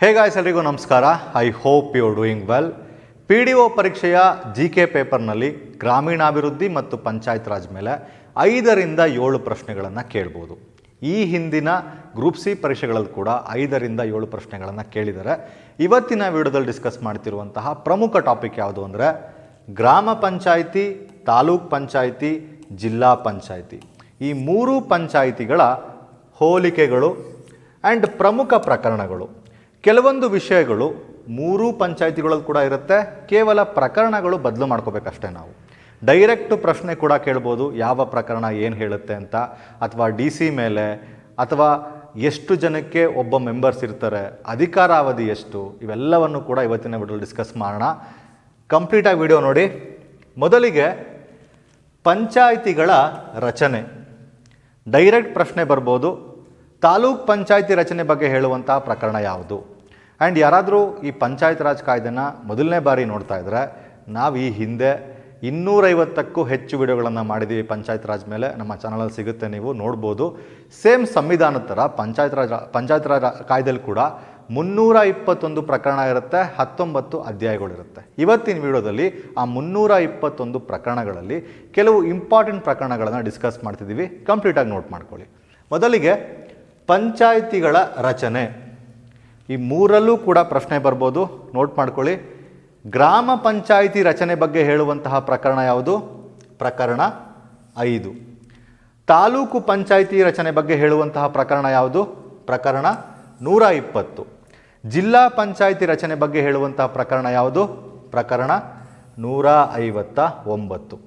ಹೇ guys ಎಲ್ರಿಗೂ ನಮಸ್ಕಾರ. I hope you doing well P D O ಪರೀಕ್ಷೆಯ ಜಿ ಕೆ ಪೇಪರ್ನಲ್ಲಿ ಗ್ರಾಮೀಣಾಭಿವೃದ್ಧಿ ಮತ್ತು ಪಂಚಾಯತ್ ರಾಜ್ ಮೇಲೆ ಐದರಿಂದ ಏಳು ಪ್ರಶ್ನೆಗಳನ್ನು ಕೇಳ್ಬೋದು. ಈ ಹಿಂದಿನ ಗ್ರೂಪ್ ಸಿ ಪರೀಕ್ಷೆಗಳಲ್ಲಿ ಕೂಡ ಐದರಿಂದ ಏಳು ಪ್ರಶ್ನೆಗಳನ್ನು ಕೇಳಿದ್ದಾರೆ. ಇವತ್ತಿನ ವಿಡಿಯೋದಲ್ಲಿ ಡಿಸ್ಕಸ್ ಮಾಡ್ತಿರುವಂತಹ ಪ್ರಮುಖ ಟಾಪಿಕ್ ಯಾವುದು ಅಂದರೆ ಗ್ರಾಮ ಪಂಚಾಯಿತಿ, ತಾಲೂಕ್ ಪಂಚಾಯಿತಿ, ಜಿಲ್ಲಾ ಪಂಚಾಯಿತಿ. ಈ ಮೂರು ಪಂಚಾಯಿತಿಗಳ ಹೋಲಿಕೆಗಳು ಆ್ಯಂಡ್ ಪ್ರಮುಖ ಪ್ರಕರಣಗಳು. ಕೆಲವೊಂದು ವಿಷಯಗಳು ಮೂರೂ ಪಂಚಾಯಿತಿಗಳಲ್ಲಿ ಕೂಡ ಇರುತ್ತೆ. ಕೇವಲ ಪ್ರಕರಣಗಳು ಬದಲು ಮಾಡ್ಕೋಬೇಕಷ್ಟೇ ನಾವು. ಡೈರೆಕ್ಟ್ ಪ್ರಶ್ನೆ ಕೂಡ ಕೇಳ್ಬೋದು, ಯಾವ ಪ್ರಕರಣ ಏನು ಹೇಳುತ್ತೆ ಅಂತ. ಅಥವಾ ಡಿ ಸಿ ಮೇಲೆ, ಅಥವಾ ಎಷ್ಟು ಜನಕ್ಕೆ ಒಬ್ಬ ಮೆಂಬರ್ಸ್ ಇರ್ತಾರೆ ಅಧಿಕಾರಾವಧಿ ಎಷ್ಟು, ಇವೆಲ್ಲವನ್ನು ಕೂಡ ಇವತ್ತಿನ ವಿಡಿಯೋ ಡಿಸ್ಕಸ್ ಮಾಡೋಣ. ಕಂಪ್ಲೀಟಾಗಿ ವಿಡಿಯೋ ನೋಡಿ. ಮೊದಲಿಗೆ ಪಂಚಾಯಿತಿಗಳ ರಚನೆ. ಡೈರೆಕ್ಟ್ ಪ್ರಶ್ನೆ ಬರ್ಬೋದು, ತಾಲೂಕ್ ಪಂಚಾಯಿತಿ ರಚನೆ ಬಗ್ಗೆ ಹೇಳುವಂತಹ ಪ್ರಕರಣ ಯಾವುದು? ಆ್ಯಂಡ್ ಯಾರಾದರೂ ಈ ಪಂಚಾಯತ್ ರಾಜ್ ಕಾಯ್ದೆನ ಮೊದಲನೇ ಬಾರಿ ನೋಡ್ತಾ ಇದ್ರೆ, ನಾವು ಈ ಹಿಂದೆ ಇನ್ನೂರೈವತ್ತಕ್ಕೂ ಹೆಚ್ಚು ವಿಡಿಯೋಗಳನ್ನು ಮಾಡಿದ್ದೀವಿ ಪಂಚಾಯತ್ ರಾಜ್ ಮೇಲೆ. ನಮ್ಮ ಚಾನಲಲ್ಲಿ ಸಿಗುತ್ತೆ, ನೀವು ನೋಡ್ಬೋದು. ಸೇಮ್ ಸಂವಿಧಾನದ ಥರ ಪಂಚಾಯತ್ ರಾಜ್ ಪಂಚಾಯತ್ ರಾಜ್ ಕಾಯ್ದೆಯಲ್ಲಿ ಕೂಡ ಮುನ್ನೂರ ಇಪ್ಪತ್ತೊಂದು ಪ್ರಕರಣ ಇರುತ್ತೆ, ಹತ್ತೊಂಬತ್ತು ಅಧ್ಯಾಯಗಳಿರುತ್ತೆ. ಇವತ್ತಿನ ವಿಡಿಯೋದಲ್ಲಿ ಆ ಮುನ್ನೂರ ಇಪ್ಪತ್ತೊಂದು ಪ್ರಕರಣಗಳಲ್ಲಿ ಕೆಲವು ಇಂಪಾರ್ಟೆಂಟ್ ಪ್ರಕರಣಗಳನ್ನು ಡಿಸ್ಕಸ್ ಮಾಡ್ತಿದ್ದೀವಿ ಕಂಪ್ಲೀಟಾಗಿ ನೋಟ್ ಮಾಡ್ಕೊಳ್ಳಿ. ಮೊದಲಿಗೆ ಪಂಚಾಯಿತಿಗಳ ರಚನೆ. ಈ ಮೂರಲ್ಲೂ ಕೂಡ ಪ್ರಶ್ನೆ ಬರ್ಬೋದು. ನೋಟ್ ಮಾಡ್ಕೊಳ್ಳಿ. ಗ್ರಾಮ ಪಂಚಾಯಿತಿ ರಚನೆ ಬಗ್ಗೆ ಹೇಳುವಂತಹ ಪ್ರಕರಣ ಯಾವುದು? ಪ್ರಕರಣ ಐದು. ತಾಲೂಕು ಪಂಚಾಯಿತಿ ರಚನೆ ಬಗ್ಗೆ ಹೇಳುವಂತಹ ಪ್ರಕರಣ ಯಾವುದು? ಪ್ರಕರಣ ನೂರ ಇಪ್ಪತ್ತು. ಜಿಲ್ಲಾ ಪಂಚಾಯಿತಿ ರಚನೆ ಬಗ್ಗೆ ಹೇಳುವಂತಹ ಪ್ರಕರಣ ಯಾವುದು? ಪ್ರಕರಣ ನೂರ ಐವತ್ತ ಒಂಬತ್ತು.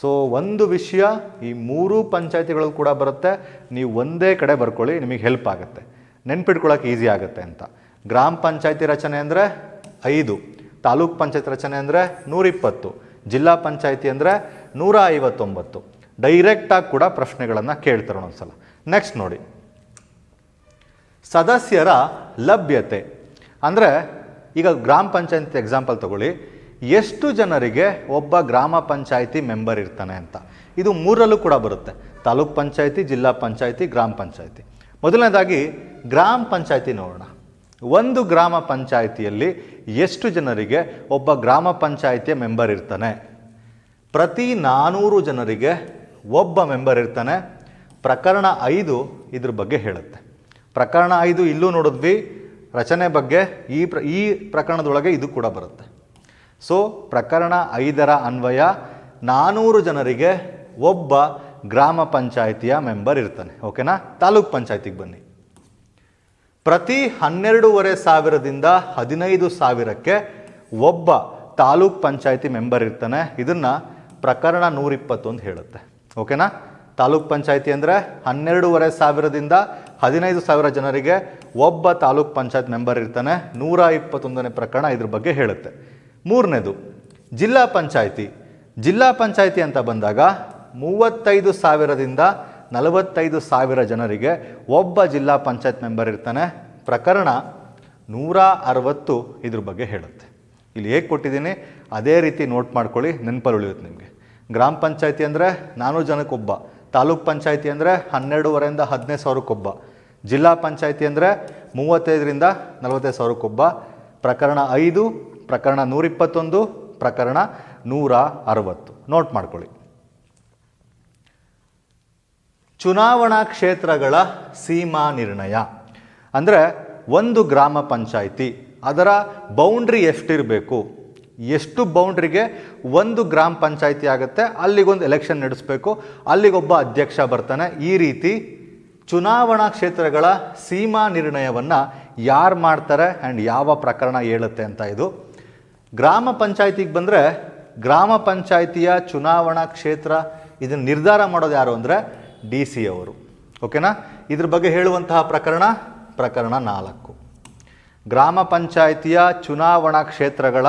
ಸೊ ಒಂದು ವಿಷಯ ಈ ಮೂರು ಪಂಚಾಯಿತಿಗಳು ಕೂಡ ಬರುತ್ತೆ. ನೀವು ಒಂದೇ ಕಡೆ ಬರ್ಕೊಳ್ಳಿ, ನಿಮಗೆ ಹೆಲ್ಪ್ ಆಗುತ್ತೆ. ನೆನ್ಪಿಟ್ಕೊಳ್ಳೋಕೆ ಈಸಿ ಆಗುತ್ತೆ ಅಂತ. ಗ್ರಾಮ ಪಂಚಾಯತಿ ರಚನೆ ಅಂದರೆ ಐದು, ತಾಲೂಕ್ ಪಂಚಾಯತ್ ರಚನೆ ಅಂದರೆ ನೂರಿಪ್ಪತ್ತು, ಜಿಲ್ಲಾ ಪಂಚಾಯತಿ ಅಂದರೆ ನೂರ ಐವತ್ತೊಂಬತ್ತು ಡೈರೆಕ್ಟಾಗಿ ಕೂಡ ಪ್ರಶ್ನೆಗಳನ್ನು ಕೇಳ್ತಾರೆ ಒಂದೊಂದ್ಸಲ ನೆಕ್ಸ್ಟ್ ನೋಡಿ. ಸದಸ್ಯರ ಲಭ್ಯತೆ. ಅಂದರೆ ಈಗ ಗ್ರಾಮ ಪಂಚಾಯತಿ ಎಕ್ಸಾಂಪಲ್ ತಗೊಳ್ಳಿ. ಎಷ್ಟು ಜನರಿಗೆ ಒಬ್ಬ ಗ್ರಾಮ ಪಂಚಾಯತಿ ಮೆಂಬರ್ ಇರ್ತಾನೆ ಅಂತ. ಇದು ಮೂರಲ್ಲೂ ಕೂಡ ಬರುತ್ತೆ. ತಾಲೂಕ್ ಪಂಚಾಯತಿ, ಜಿಲ್ಲಾ ಪಂಚಾಯತಿ, ಗ್ರಾಮ ಪಂಚಾಯತಿ. ಮೊದಲನೇದಾಗಿ ಗ್ರಾಮ ಪಂಚಾಯಿತಿ ನೋಡೋಣ. ಒಂದು ಗ್ರಾಮ ಪಂಚಾಯಿತಿಯಲ್ಲಿ ಎಷ್ಟು ಜನರಿಗೆ ಒಬ್ಬ ಗ್ರಾಮ ಪಂಚಾಯಿತಿಯ ಮೆಂಬರ್ ಇರ್ತಾನೆ? ಪ್ರತಿ ನಾನೂರು ಜನರಿಗೆ ಒಬ್ಬ ಮೆಂಬರ್ ಇರ್ತಾನೆ. ಪ್ರಕರಣ ಐದು ಇದ್ರ ಬಗ್ಗೆ ಹೇಳುತ್ತೆ. ಪ್ರಕರಣ ಐದು ಇಲ್ಲೂ ನೋಡಿದ್ವಿ. ರಚನೆ ಬಗ್ಗೆ ಈ ಪ್ರ, ಈ ಪ್ರಕರಣದೊಳಗೆ ಇದು ಕೂಡ ಬರುತ್ತೆ. ಸೊ ಪ್ರಕರಣ ಐದರ ಅನ್ವಯ ನಾನೂರು ಜನರಿಗೆ ಒಬ್ಬ ಗ್ರಾಮ ಪಂಚಾಯಿತಿಯ ಮೆಂಬರ್ ಇರ್ತಾನೆ, ಓಕೆನಾ? ತಾಲೂಕ್ ಪಂಚಾಯತಿಗೆ ಬನ್ನಿ. ಪ್ರತಿ ಹನ್ನೆರಡೂವರೆ ಸಾವಿರದಿಂದ ಹದಿನೈದು ಸಾವಿರಕ್ಕೆ ಒಬ್ಬ ತಾಲೂಕ್ ಪಂಚಾಯಿತಿ ಮೆಂಬರ್ ಇರ್ತಾನೆ. ಇದನ್ನು ಪ್ರಕರಣ ನೂರಿಪ್ಪತ್ತೊಂದು ಹೇಳುತ್ತೆ, ಓಕೆನಾ? ತಾಲೂಕ್ ಪಂಚಾಯಿತಿ ಅಂದರೆ ಹನ್ನೆರಡೂವರೆ ಸಾವಿರದಿಂದ ಹದಿನೈದು ಸಾವಿರ ಜನರಿಗೆ ಒಬ್ಬ ತಾಲೂಕ್ ಪಂಚಾಯತ್ ಮೆಂಬರ್ ಇರ್ತಾನೆ. ನೂರ ಇಪ್ಪತ್ತೊಂದನೇ ಪ್ರಕರಣ ಇದ್ರ ಬಗ್ಗೆ ಹೇಳುತ್ತೆ. ಮೂರನೇದು, ಜಿಲ್ಲಾ ಪಂಚಾಯಿತಿ. ಜಿಲ್ಲಾ ಪಂಚಾಯಿತಿ ಅಂತ ಬಂದಾಗ ಮೂವತ್ತೈದು ಸಾವಿರದಿಂದ ನಲವತ್ತೈದು ಸಾವಿರ ಜನರಿಗೆ ಒಬ್ಬ ಜಿಲ್ಲಾ ಪಂಚಾಯತ್ ಮೆಂಬರ್ ಇರ್ತಾನೆ. ಪ್ರಕರಣ ನೂರ ಅರವತ್ತು ಇದ್ರ ಬಗ್ಗೆ ಹೇಳುತ್ತೆ. ಇಲ್ಲಿ ಹೇಗೆ ಕೊಟ್ಟಿದ್ದೀನಿ? ಅದೇ ರೀತಿ ನೋಟ್ ಮಾಡ್ಕೊಳ್ಳಿ, ನೆನಪಲ್ಲಿ ಉಳಿಯುತ್ತೆ ನಿಮಗೆ. ಗ್ರಾಮ ಪಂಚಾಯತಿ ಅಂದರೆ ನಾನು ಜನಕ್ಕೊಬ್ಬ. ತಾಲೂಕ್ ಪಂಚಾಯತಿ ಅಂದರೆ ಹನ್ನೆರಡೂವರೆಯಿಂದ ಹದಿನೈದು ಸಾವಿರಕ್ಕೊಬ್ಬ. ಜಿಲ್ಲಾ ಪಂಚಾಯತಿ ಅಂದರೆ ಮೂವತ್ತೈದರಿಂದ ನಲವತ್ತೈದು ಸಾವಿರಕ್ಕೊಬ್ಬ. ಪ್ರಕರಣ ಐದು, ಪ್ರಕರಣ ನೂರಿಪ್ಪತ್ತೊಂದು, ಪ್ರಕರಣ ನೂರ ಅರವತ್ತು. ನೋಟ್ ಮಾಡ್ಕೊಳ್ಳಿ. ಚುನಾವಣಾ ಕ್ಷೇತ್ರಗಳ ಸೀಮಾ ನಿರ್ಣಯ. ಅಂದರೆ ಒಂದು ಗ್ರಾಮ ಪಂಚಾಯಿತಿ, ಅದರ ಬೌಂಡ್ರಿ ಎಷ್ಟಿರಬೇಕು? ಎಷ್ಟು ಬೌಂಡ್ರಿಗೆ ಒಂದು ಗ್ರಾಮ ಪಂಚಾಯಿತಿ ಆಗುತ್ತೆ? ಅಲ್ಲಿಗೊಂದು ಎಲೆಕ್ಷನ್ ನಡೆಸಬೇಕು. ಅಲ್ಲಿಗೊಬ್ಬ ಅಧ್ಯಕ್ಷ ಬರ್ತಾನೆ. ಈ ರೀತಿ ಚುನಾವಣಾ ಕ್ಷೇತ್ರಗಳ ಸೀಮಾ ನಿರ್ಣಯವನ್ನು ಯಾರು ಮಾಡ್ತಾರೆ ಆ್ಯಂಡ್ ಯಾವ ಪ್ರಕರಣ ಹೇಳುತ್ತೆ ಅಂತ ಇದು. ಗ್ರಾಮ ಪಂಚಾಯಿತಿಗೆ ಬಂದರೆ ಗ್ರಾಮ ಪಂಚಾಯಿತಿಯ ಚುನಾವಣಾ ಕ್ಷೇತ್ರ ಇದನ್ನು ನಿರ್ಧಾರ ಮಾಡೋದು ಯಾರು ಅಂದರೆ ಡಿ ಸಿ ಅವರು. ಓಕೆನಾ? ಇದ್ರ ಬಗ್ಗೆ ಹೇಳುವಂತಹ ಪ್ರಕರಣ ಪ್ರಕರಣ ನಾಲ್ಕು. ಗ್ರಾಮ ಪಂಚಾಯಿತಿಯ ಚುನಾವಣಾ ಕ್ಷೇತ್ರಗಳ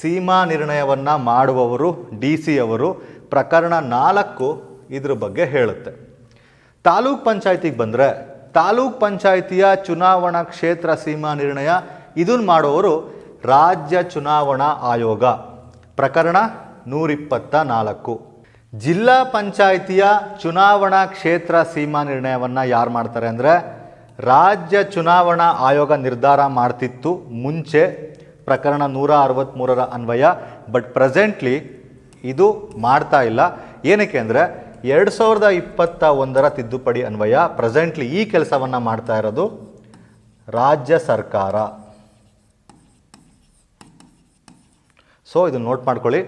ಸೀಮಾ ನಿರ್ಣಯವನ್ನು ಮಾಡುವವರು ಡಿ ಸಿ ಅವರು. ಪ್ರಕರಣ ನಾಲ್ಕು ಇದ್ರ ಬಗ್ಗೆ ಹೇಳುತ್ತೆ. ತಾಲೂಕ್ ಪಂಚಾಯತಿಗೆ ಬಂದರೆ, ತಾಲೂಕ್ ಪಂಚಾಯಿತಿಯ ಚುನಾವಣಾ ಕ್ಷೇತ್ರ ಸೀಮಾ ನಿರ್ಣಯ ಇದನ್ನು ಮಾಡುವವರು ರಾಜ್ಯ ಚುನಾವಣಾ ಆಯೋಗ. ಪ್ರಕರಣ ನೂರಿಪ್ಪತ್ತ ನಾಲ್ಕು. ಜಿಲ್ಲಾ ಪಂಚಾಯಿತಿಯ ಚುನಾವಣಾ ಕ್ಷೇತ್ರ ಸೀಮಾ ನಿರ್ಣಯವನ್ನು ಯಾರು ಮಾಡ್ತಾರೆ ಅಂದರೆ ರಾಜ್ಯ ಚುನಾವಣಾ ಆಯೋಗ ನಿರ್ಧಾರ ಮಾಡ್ತಿತ್ತು ಮುಂಚೆ ಪ್ರಕರಣ ನೂರ ಅರವತ್ತ್ಮೂರರ ಅನ್ವಯ, ಬಟ್ ಪ್ರೆಸೆಂಟ್ಲಿ ಇದು ಮಾಡ್ತಾ ಇಲ್ಲ. ಏನಕ್ಕೆ ಅಂದರೆ ಎರಡು ಸಾವಿರದ ಇಪ್ಪತ್ತ ಒಂದರ ತಿದ್ದುಪಡಿ ಅನ್ವಯ, ಪ್ರೆಸೆಂಟ್ಲಿ ಈ ಕೆಲಸವನ್ನು ಮಾಡ್ತಾ ಇರೋದು ರಾಜ್ಯ ಸರ್ಕಾರ. ಸೊ ಇದನ್ನು ನೋಟ್ ಮಾಡ್ಕೊಳ್ಳಿ.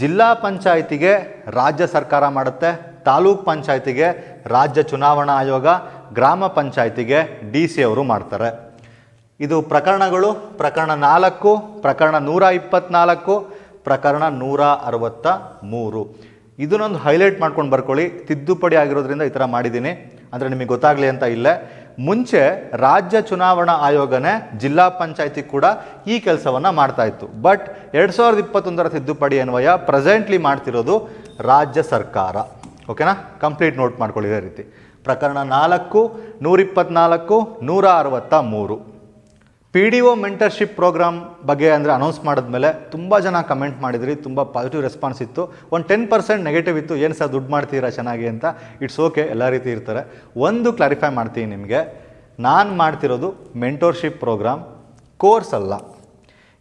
ಜಿಲ್ಲಾ ಪಂಚಾಯಿತಿಗೆ ರಾಜ್ಯ ಸರ್ಕಾರ ಮಾಡುತ್ತೆ, ತಾಲೂಕ್ ಪಂಚಾಯಿತಿಗೆ ರಾಜ್ಯ ಚುನಾವಣಾ ಆಯೋಗ, ಗ್ರಾಮ ಪಂಚಾಯಿತಿಗೆ ಡಿ ಸಿ ಅವರು ಮಾಡ್ತಾರೆ. ಇದು ಪ್ರಕರಣಗಳು, ಪ್ರಕರಣ ನಾಲ್ಕು, ಪ್ರಕರಣ ನೂರ ಇಪ್ಪತ್ನಾಲ್ಕು, ಪ್ರಕರಣ ನೂರ ಅರವತ್ತ ಮೂರು. ಇದನ್ನೊಂದು ಹೈಲೈಟ್ ಮಾಡ್ಕೊಂಡು ಬರ್ಕೊಳ್ಳಿ. ತಿದ್ದುಪಡಿ ಆಗಿರೋದ್ರಿಂದ ಈ ಥರ ಮಾಡಿದ್ದೀನಿ. ಅಂದರೆ ನಿಮಗೆ ಗೊತ್ತಾಗಲಿ ಅಂತ ಇಲ್ಲೇ. ಮುಂಚೆ ರಾಜ್ಯ ಚುನಾವಣಾ ಆಯೋಗನೇ ಜಿಲ್ಲಾ ಪಂಚಾಯತಿ ಕೂಡ ಈ ಕೆಲಸವನ್ನು ಮಾಡ್ತಾ ಇತ್ತು. ಬಟ್ ಎರಡು ಸಾವಿರದ ಇಪ್ಪತ್ತೊಂದರ ತಿದ್ದುಪಡಿ ಅನ್ವಯ ಪ್ರೆಸೆಂಟ್ಲಿ ಮಾಡ್ತಿರೋದು ರಾಜ್ಯ ಸರ್ಕಾರ. ಓಕೆನಾ ಕಂಪ್ಲೀಟ್ ನೋಟ್ ಮಾಡ್ಕೊಳ್ಳಿ ರೀತಿ. ಪ್ರಕರಣ ನಾಲ್ಕು, ನೂರಿಪ್ಪತ್ನಾಲ್ಕು, ನೂರ ಅರವತ್ತ ಮೂರು. P D O mentorship program ಬಗ್ಗೆ ಅಂದರೆ ಅನೌನ್ಸ್ ಮಾಡಿದ್ಮೇಲೆ ತುಂಬ ಜನ ಕಮೆಂಟ್ ಮಾಡಿದ್ರಿ, ತುಂಬ ಪಾಸಿಟಿವ್ ರೆಸ್ಪಾನ್ಸ್ ಇತ್ತು. ಒಂದು ಟೆನ್ ಪರ್ಸೆಂಟ್ ನೆಗೆಟಿವ್ ಇತ್ತು. ಏನು ಸರ್ ದುಡ್ಡು ಮಾಡ್ತೀರಾ ಚೆನ್ನಾಗಿ ಅಂತ? ಇಟ್ಸ್ ಓಕೆ ಎಲ್ಲ ರೀತಿ ಇರ್ತಾರೆ. ಒಂದು ಕ್ಲಾರಿಫೈ ಮಾಡ್ತೀನಿ ನಿಮಗೆ. ನಾನು ಮಾಡ್ತಿರೋದು ಮೆಂಟೋರ್ಶಿಪ್ ಪ್ರೋಗ್ರಾಮ್ ಕೋರ್ಸ್ ಅಲ್ಲ.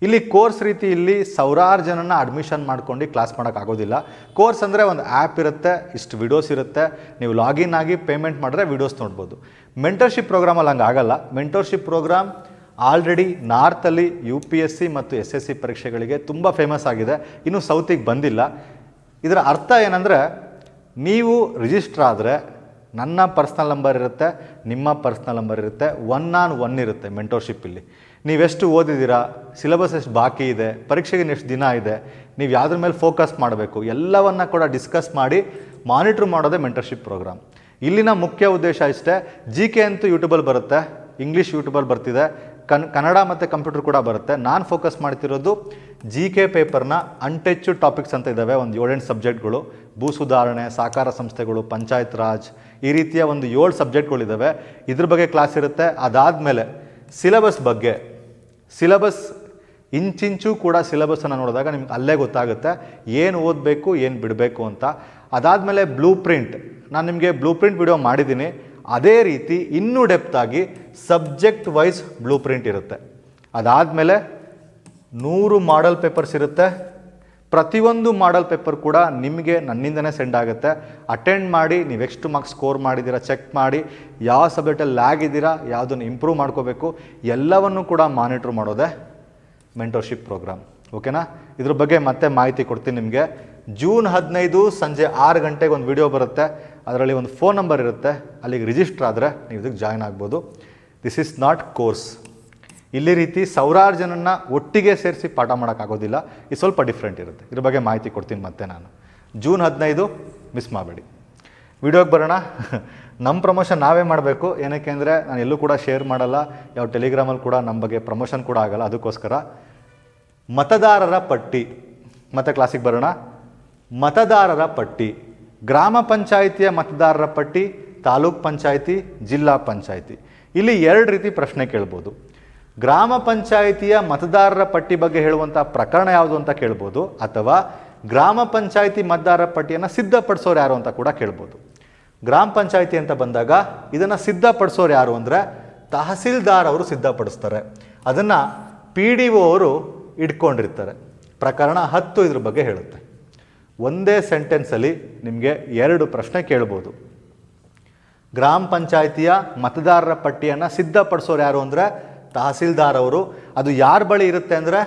ಇಲ್ಲಿ ಕೋರ್ಸ್ ರೀತಿ ಇಲ್ಲಿ ಸಾವಿರಾರು ಜನನ ಅಡ್ಮಿಷನ್ ಮಾಡ್ಕೊಂಡು ಕ್ಲಾಸ್ ಮಾಡೋಕ್ಕಾಗೋದಿಲ್ಲ ಕೋರ್ಸ್ ಅಂದರೆ ಒಂದು ಆ್ಯಪ್ ಇರುತ್ತೆ, ಇಷ್ಟು ವಿಡಿಯೋಸ್ ಇರುತ್ತೆ. ನೀವು ಲಾಗಿನ್ ಆಗಿ ಪೇಮೆಂಟ್ ಮಾಡಿದ್ರೆ ವಿಡಿಯೋಸ್ ನೋಡ್ಬೋದು. ಮೆಂಟರ್ಶಿಪ್ ಪ್ರೋಗ್ರಾಮಲ್ಲಿ ಹಂಗೆ ಆಗಲ್ಲ. ಮೆಂಟರ್ಶಿಪ್ ಪ್ರೋಗ್ರಾಮ್ ಆಲ್ರೆಡಿ ನಾರ್ತಲ್ಲಿ ಯು ಪಿ ಎಸ್ ಸಿ ಮತ್ತು ಎಸ್ ಎಸ್ ಸಿ ಪರೀಕ್ಷೆಗಳಿಗೆ ತುಂಬ ಫೇಮಸ್ ಆಗಿದೆ. ಇನ್ನು ಸೌತಿಗೆ ಬಂದಿಲ್ಲ. ಇದರ ಅರ್ಥ ಏನಂದರೆ, ನೀವು ರಿಜಿಸ್ಟರ್ ಆದರೆ ನನ್ನ ಪರ್ಸ್ನಲ್ ನಂಬರ್ ಇರುತ್ತೆ, ನಿಮ್ಮ ಪರ್ಸ್ನಲ್ ನಂಬರ್ ಇರುತ್ತೆ ಒನ್ ಆನ್ ಒನ್ ಇರುತ್ತೆ ಮೆಂಟೋರ್ಶಿಪ್ಪಲ್ಲಿ ನೀವೆಷ್ಟು ಓದಿದ್ದೀರಾ ಸಿಲೆಬಸ್ ಎಷ್ಟು ಬಾಕಿ ಇದೆ, ಪರೀಕ್ಷೆಗೆ ಎಷ್ಟು ದಿನ ಇದೆ, ನೀವು ಯಾವುದ್ರ ಮೇಲೆ ಫೋಕಸ್ ಮಾಡಬೇಕು, ಎಲ್ಲವನ್ನ ಕೂಡ ಡಿಸ್ಕಸ್ ಮಾಡಿ ಮಾನಿಟ್ರ್ ಮಾಡೋದೇ ಮೆಂಟರ್ಶಿಪ್ ಪ್ರೋಗ್ರಾಮ್ ಇಲ್ಲಿನ ಮುಖ್ಯ ಉದ್ದೇಶ ಇಷ್ಟೇ ಜಿ ಕೆ ಅಂತೂ ಯೂಟ್ಯೂಬಲ್ಲಿ ಬರುತ್ತೆ ಇಂಗ್ಲೀಷ್ ಯೂಟ್ಯೂಬಲ್ಲಿ ಬರ್ತಿದೆ ಕನ್ ಕನ್ನಡ ಮತ್ತು ಕಂಪ್ಯೂಟರ್ ಕೂಡ ಬರುತ್ತೆ. ನಾನು ಫೋಕಸ್ ಮಾಡ್ತಿರೋದು ಜಿ ಕೆ ಪೇಪರ್ನ ಅನ್ಟೆಚ್ಚು ಟಾಪಿಕ್ಸ್ ಅಂತ ಇದ್ದಾವೆ ಒಂದು ಏಳೆಂಟು ಸಬ್ಜೆಕ್ಟ್ಗಳು ಭೂ ಸುಧಾರಣೆ ಸಹಕಾರ ಸಂಸ್ಥೆಗಳು, ಪಂಚಾಯತ್ ರಾಜ್ ಈ ರೀತಿಯ ಒಂದು ಏಳು ಸಬ್ಜೆಕ್ಟ್ಗಳಿದ್ದಾವೆ ಇದ್ರ ಬಗ್ಗೆ ಕ್ಲಾಸ್ ಇರುತ್ತೆ. ಅದಾದಮೇಲೆ ಸಿಲೆಬಸ್ ಬಗ್ಗೆ. ಸಿಲೆಬಸ್ ಇಂಚಿಂಚು ಕೂಡ ಸಿಲೆಬಸ್ಸನ್ನು ನೋಡಿದಾಗ ನಿಮ್ಗೆ ಅಲ್ಲೇ ಗೊತ್ತಾಗುತ್ತೆ. ಏನು ಓದಬೇಕು, ಏನು ಬಿಡಬೇಕು ಅಂತ. ಅದಾದಮೇಲೆ ಬ್ಲೂ ಪ್ರಿಂಟ್ ನಾನು ನಿಮಗೆ ಬ್ಲೂ ಪ್ರಿಂಟ್ ವಿಡಿಯೋ ಮಾಡಿದ್ದೀನಿ ಅದೇ ರೀತಿ ಇನ್ನೂ ಡೆಪ್ತಾಗಿ ಸಬ್ಜೆಕ್ಟ್ ವೈಸ್ ಬ್ಲೂ ಪ್ರಿಂಟ್ ಇರುತ್ತೆ. ಅದಾದಮೇಲೆ ನೂರು ಮಾಡಲ್ ಪೇಪರ್ಸ್ ಇರುತ್ತೆ. ಪ್ರತಿಯೊಂದು ಮಾಡಲ್ ಪೇಪರ್ ಕೂಡ ನಿಮಗೆ ನನ್ನಿಂದನೇ ಸೆಂಡ್ ಆಗುತ್ತೆ. ಅಟೆಂಡ್ ಮಾಡಿ, ನೀವು ಎಷ್ಟು ಮಾರ್ಕ್ಸ್ ಸ್ಕೋರ್ ಮಾಡಿದ್ದೀರಾ ಚೆಕ್ ಮಾಡಿ, ಯಾವ ಸಬ್ಜೆಕ್ಟಲ್ಲಿ ಲ್ಯಾಗ್ ಇದ್ದೀರಾ, ಯಾವುದನ್ನು ಇಂಪ್ರೂವ್ ಮಾಡ್ಕೋಬೇಕು, ಎಲ್ಲವನ್ನು ಕೂಡ ಮಾನಿಟ್ರ್ ಮಾಡೋದೇ ಮೆಂಟರ್ಶಿಪ್ ಪ್ರೋಗ್ರಾಮ್ ಓಕೆನಾ ಇದ್ರ ಬಗ್ಗೆ ಮತ್ತೆ ಮಾಹಿತಿ ಕೊಡ್ತೀನಿ ನಿಮಗೆ. ಜೂನ್ ಹದಿನೈದು ಸಂಜೆ ಆರು ಗಂಟೆಗೆ ಒಂದು ವಿಡಿಯೋ ಬರುತ್ತೆ. ಅದರಲ್ಲಿ ಒಂದು ಫೋನ್ ನಂಬರ್ ಇರುತ್ತೆ, ಅಲ್ಲಿಗೆ ರಿಜಿಸ್ಟರ್ ಆದರೆ ನೀವು ಇದಕ್ಕೆ ಜಾಯ್ನ್ ಆಗ್ಬೋದು. ದಿಸ್ ಇಸ್ ನಾಟ್ ಕೋರ್ಸ್ ಇಲ್ಲಿ ರೀತಿ ಸಾವಿರಾರು ಜನನ್ನ ಒಟ್ಟಿಗೆ ಸೇರಿಸಿ ಪಾಠ ಮಾಡೋಕ್ಕಾಗೋದಿಲ್ಲ. ಇದು ಸ್ವಲ್ಪ ಡಿಫ್ರೆಂಟ್ ಇರುತ್ತೆ. ಇದ್ರ ಬಗ್ಗೆ ಮಾಹಿತಿ ಕೊಡ್ತೀನಿ ಮತ್ತೆ ನಾನು. ಜೂನ್ ಹದಿನೈದು ಮಿಸ್ ಮಾಡಬೇಡಿ. ವಿಡಿಯೋಗೆ ಬರೋಣ. ನಮ್ಮ ಪ್ರಮೋಷನ್ ನಾವೇ ಮಾಡಬೇಕು. ಏನಕ್ಕೆ ಅಂದರೆ ನಾನು ಎಲ್ಲೂ ಕೂಡ ಶೇರ್ ಮಾಡಲ್ಲ. ಯಾವ ಟೆಲಿಗ್ರಾಮಲ್ಲಿ ಕೂಡ ನಮ್ಮ ಬಗ್ಗೆ ಪ್ರಮೋಷನ್ ಕೂಡ ಆಗಲ್ಲ. ಅದಕ್ಕೋಸ್ಕರ ಮತದಾರರ ಪಟ್ಟಿ. ಮತ್ತೆ ಕ್ಲಾಸಿಗೆ ಬರೋಣ. ಮತದಾರರ ಪಟ್ಟಿ. ಗ್ರಾಮ ಪಂಚಾಯಿತಿಯ ಮತದಾರರ ಪಟ್ಟಿ, ತಾಲೂಕ್ ಪಂಚಾಯಿತಿ, ಜಿಲ್ಲಾ ಪಂಚಾಯಿತಿ. ಇಲ್ಲಿ ಎರಡು ರೀತಿ ಪ್ರಶ್ನೆ ಕೇಳ್ಬೋದು. ಗ್ರಾಮ ಪಂಚಾಯಿತಿಯ ಮತದಾರರ ಪಟ್ಟಿ ಬಗ್ಗೆ ಹೇಳುವಂಥ ಪ್ರಕರಣ ಯಾವುದು ಅಂತ ಕೇಳ್ಬೋದು, ಅಥವಾ ಗ್ರಾಮ ಪಂಚಾಯಿತಿ ಮತದಾರರ ಪಟ್ಟಿಯನ್ನು ಸಿದ್ಧಪಡಿಸೋರು ಯಾರು ಅಂತ ಕೂಡ ಕೇಳ್ಬೋದು. ಗ್ರಾಮ ಪಂಚಾಯಿತಿ ಅಂತ ಬಂದಾಗ ಇದನ್ನು ಸಿದ್ಧಪಡಿಸೋರು ಯಾರು ಅಂದರೆ ತಹಸೀಲ್ದಾರ್ ಅವರು ಸಿದ್ಧಪಡಿಸ್ತಾರೆ. ಅದನ್ನು ಪಿ ಡಿ ಒ ಅವರು ಇಟ್ಕೊಂಡಿರ್ತಾರೆ. ಪ್ರಕರಣ ಹತ್ತು ಇದ್ರ ಬಗ್ಗೆ ಹೇಳುತ್ತೆ. ಒಂದೇ ಸೆಂಟೆನ್ಸಲ್ಲಿ ನಿಮಗೆ ಎರಡು ಪ್ರಶ್ನೆ ಕೇಳ್ಬೋದು. ಗ್ರಾಮ ಪಂಚಾಯಿತಿಯ ಮತದಾರರ ಪಟ್ಟಿಯನ್ನು ಸಿದ್ಧಪಡಿಸೋರು ಯಾರು ಅಂದರೆ ತಹಸೀಲ್ದಾರ್ ಅವರು. ಅದು ಯಾರ ಬಳಿ ಇರುತ್ತೆ ಅಂದರೆ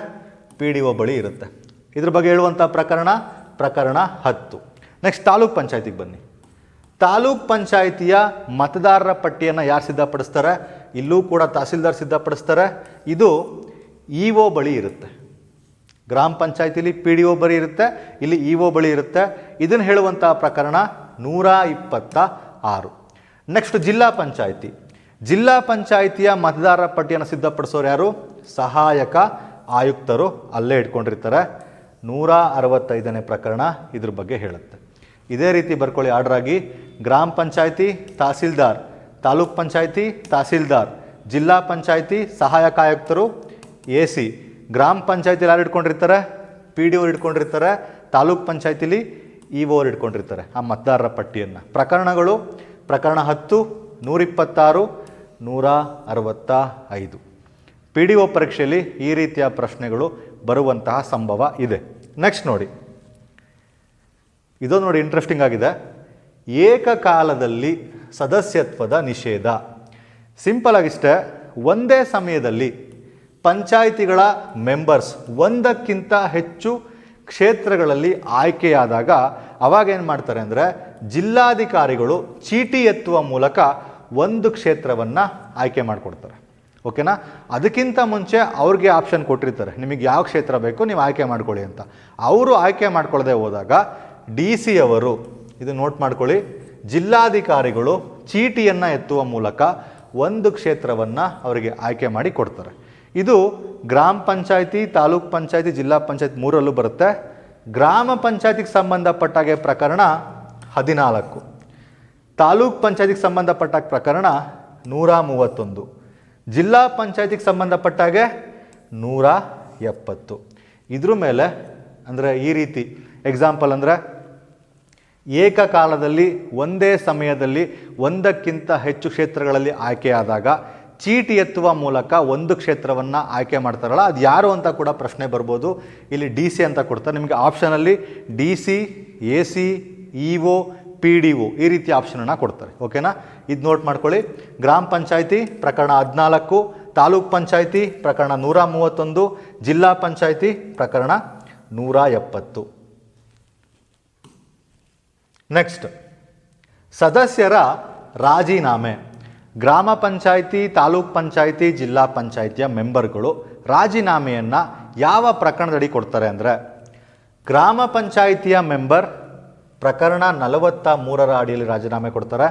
ಪಿ ಡಿ ಒ ಬಳಿ ಇರುತ್ತೆ. ಇದ್ರ ಬಗ್ಗೆ ಹೇಳುವಂಥ ಪ್ರಕರಣ ಪ್ರಕರಣ ಹತ್ತು. ನೆಕ್ಸ್ಟ್ ತಾಲೂಕ್ ಪಂಚಾಯತಿಗೆ ಬನ್ನಿ. ತಾಲೂಕ್ ಪಂಚಾಯಿತಿಯ ಮತದಾರರ ಪಟ್ಟಿಯನ್ನು ಯಾರು ಸಿದ್ಧಪಡಿಸ್ತಾರೆ? ಇಲ್ಲೂ ಕೂಡ ತಹಸೀಲ್ದಾರ್ ಸಿದ್ಧಪಡಿಸ್ತಾರೆ. ಇದು ಇ ಒ ಬಳಿ ಇರುತ್ತೆ. ಗ್ರಾಮ ಪಂಚಾಯತಿಲಿ ಪಿ ಡಿ ಒ ಬಳಿ ಇರುತ್ತೆ, ಇಲ್ಲಿ ಇ ಒ ಬಳಿ ಇರುತ್ತೆ. ಇದನ್ನು ಹೇಳುವಂತಹ ಪ್ರಕರಣ ನೂರ ಇಪ್ಪತ್ತ ಆರು. ನೆಕ್ಸ್ಟ್ ಜಿಲ್ಲಾ ಪಂಚಾಯಿತಿ. ಜಿಲ್ಲಾ ಪಂಚಾಯಿತಿಯ ಮತದಾರರ ಪಟ್ಟಿಯನ್ನು ಸಿದ್ಧಪಡಿಸೋರು ಯಾರು? ಸಹಾಯಕ ಆಯುಕ್ತರು ಅಲ್ಲೇ ಇಟ್ಕೊಂಡಿರ್ತಾರೆ. ನೂರ ಅರವತ್ತೈದನೇ ಪ್ರಕರಣ ಇದ್ರ ಬಗ್ಗೆ ಹೇಳುತ್ತೆ. ಇದೇ ರೀತಿ ಬರ್ಕೊಳ್ಳಿ ಆರ್ಡರ್ ಆಗಿ. ಗ್ರಾಮ ಪಂಚಾಯಿತಿ, ತಹಸೀಲ್ದಾರ್. ತಾಲೂಕ್ ಪಂಚಾಯಿತಿ, ತಹಸೀಲ್ದಾರ್. ಜಿಲ್ಲಾ ಪಂಚಾಯಿತಿ, ಸಹಾಯಕ ಆಯುಕ್ತರು, ಎ ಸಿ. ಗ್ರಾಮ ಪಂಚಾಯತಿಲಿ ಯಾರು ಇಟ್ಕೊಂಡಿರ್ತಾರೆ ಪಿ ಡಿ ಓರ್ ಇಟ್ಕೊಂಡಿರ್ತಾರೆ ತಾಲೂಕ್ ಪಂಚಾಯತಿಲಿ ಇ ಓರ್ ಇಟ್ಕೊಂಡಿರ್ತಾರೆ ಆ ಮತದಾರರ ಪಟ್ಟಿಯನ್ನು. ಪ್ರಕರಣಗಳು ಪ್ರಕರಣ ಹತ್ತು, ನೂರಿಪ್ಪತ್ತಾರು ನೂರ ಅರವತ್ತ ಐದು ಪಿ ಡಿ ಒ ಪರೀಕ್ಷೆಯಲ್ಲಿ ಈ ರೀತಿಯ ಪ್ರಶ್ನೆಗಳು ಬರುವಂತಹ ಸಂಭವ ಇದೆ. ನೆಕ್ಸ್ಟ್ ನೋಡಿ. ಇದು ನೋಡಿ ಇಂಟ್ರೆಸ್ಟಿಂಗ್ ಆಗಿದೆ. ಏಕಕಾಲದಲ್ಲಿ ಸದಸ್ಯತ್ವದ ನಿಷೇಧ. ಸಿಂಪಲ್ ಆಗಿಷ್ಟೇ, ಒಂದೇ ಸಮಯದಲ್ಲಿ ಪಂಚಾಯಿತಿಗಳ ಮೆಂಬರ್ಸ್ ಒಂದಕ್ಕಿಂತ ಹೆಚ್ಚು ಕ್ಷೇತ್ರಗಳಲ್ಲಿ ಆಯ್ಕೆಯಾದಾಗ ಅವಾಗ ಏನು ಮಾಡ್ತಾರೆ ಅಂದರೆ ಜಿಲ್ಲಾಧಿಕಾರಿಗಳು ಚೀಟಿ ಎತ್ತುವ ಮೂಲಕ ಒಂದು ಕ್ಷೇತ್ರವನ್ನು ಆಯ್ಕೆ ಮಾಡಿಕೊಡ್ತಾರೆ. ಓಕೆನಾ ಅದಕ್ಕಿಂತ ಮುಂಚೆ ಅವ್ರಿಗೆ ಆಪ್ಷನ್ ಕೊಟ್ಟಿರ್ತಾರೆ. ನಿಮಗೆ ಯಾವ ಕ್ಷೇತ್ರ ಬೇಕು ನೀವು ಆಯ್ಕೆ ಮಾಡ್ಕೊಳ್ಳಿ ಅಂತ. ಅವರು ಆಯ್ಕೆ ಮಾಡ್ಕೊಳ್ಳದೆ ಹೋದಾಗ ಡಿ ಸಿ ಅವರು ಇದು ನೋಟ್ ಮಾಡ್ಕೊಳ್ಳಿ, ಜಿಲ್ಲಾಧಿಕಾರಿಗಳು ಚೀಟಿಯನ್ನು ಎತ್ತುವ ಮೂಲಕ ಒಂದು ಕ್ಷೇತ್ರವನ್ನು ಅವರಿಗೆ ಆಯ್ಕೆ ಮಾಡಿ ಕೊಡ್ತಾರೆ. ಇದು ಗ್ರಾಮ ಪಂಚಾಯತಿ, ತಾಲೂಕ್ ಪಂಚಾಯತಿ, ಜಿಲ್ಲಾ ಪಂಚಾಯತ್ ಮೂರಲ್ಲೂ ಬರುತ್ತೆ. ಗ್ರಾಮ ಪಂಚಾಯತಿಗೆ ಸಂಬಂಧಪಟ್ಟಾಗೆ ಪ್ರಕರಣ ಹದಿನಾಲ್ಕು. ತಾಲೂಕ್ ಪಂಚಾಯತಿಗೆ ಸಂಬಂಧಪಟ್ಟ ಪ್ರಕರಣ ನೂರ ಮೂವತ್ತೊಂದು. ಜಿಲ್ಲಾ ಪಂಚಾಯತಿಗೆ ಸಂಬಂಧಪಟ್ಟಾಗೆ ನೂರ ಎಪ್ಪತ್ತು. ಇದ್ರ ಮೇಲೆ ಅಂದರೆ ಈ ರೀತಿ ಎಕ್ಸಾಂಪಲ್ ಅಂದರೆ ಏಕಕಾಲದಲ್ಲಿ ಒಂದೇ ಸಮಯದಲ್ಲಿ ಒಂದಕ್ಕಿಂತ ಹೆಚ್ಚು ಕ್ಷೇತ್ರಗಳಲ್ಲಿ ಆಯ್ಕೆಯಾದಾಗ ಚೀಟಿ ಎತ್ತುವ ಮೂಲಕ ಒಂದು ಕ್ಷೇತ್ರವನ್ನು ಆಯ್ಕೆ ಮಾಡ್ತಾರಲ್ಲ, ಅದು ಯಾರು ಅಂತ ಕೂಡ ಪ್ರಶ್ನೆ ಬರ್ಬೋದು. ಇಲ್ಲಿ ಡಿ ಸಿ ಅಂತ ಕೊಡ್ತಾರೆ. ನಿಮಗೆ ಆಪ್ಷನಲ್ಲಿ D C, A C, E O, P D O ಈ ರೀತಿ ಆಪ್ಷನನ್ನು ಕೊಡ್ತಾರೆ. ಓಕೆನಾ ಇದು ನೋಟ್ ಮಾಡ್ಕೊಳ್ಳಿ. ಗ್ರಾಮ ಪಂಚಾಯಿತಿ, ಪ್ರಕರಣ ಹದಿನಾಲ್ಕು. ತಾಲೂಕ್ ಪಂಚಾಯಿತಿ, ಪ್ರಕರಣ ನೂರ ಮೂವತ್ತೊಂದು. ಜಿಲ್ಲಾ ಪಂಚಾಯಿತಿ, ಪ್ರಕರಣ ನೂರ ಎಪ್ಪತ್ತು. ನೆಕ್ಸ್ಟ್ ಸದಸ್ಯರ ರಾಜೀನಾಮೆ. ಗ್ರಾಮ ಪಂಚಾಯಿತಿ, ತಾಲೂಕ್ ಪಂಚಾಯಿತಿ, ಜಿಲ್ಲಾ ಪಂಚಾಯಿತಿಯ ಮೆಂಬರ್ಗಳು ರಾಜೀನಾಮೆಯನ್ನು ಯಾವ ಪ್ರಕರಣದಡಿ ಕೊಡ್ತಾರೆ ಅಂದರೆ, ಗ್ರಾಮ ಪಂಚಾಯಿತಿಯ ಮೆಂಬರ್ ಪ್ರಕರಣ ನಲವತ್ತ ಮೂರರ ಅಡಿಯಲ್ಲಿ ರಾಜೀನಾಮೆ ಕೊಡ್ತಾರೆ.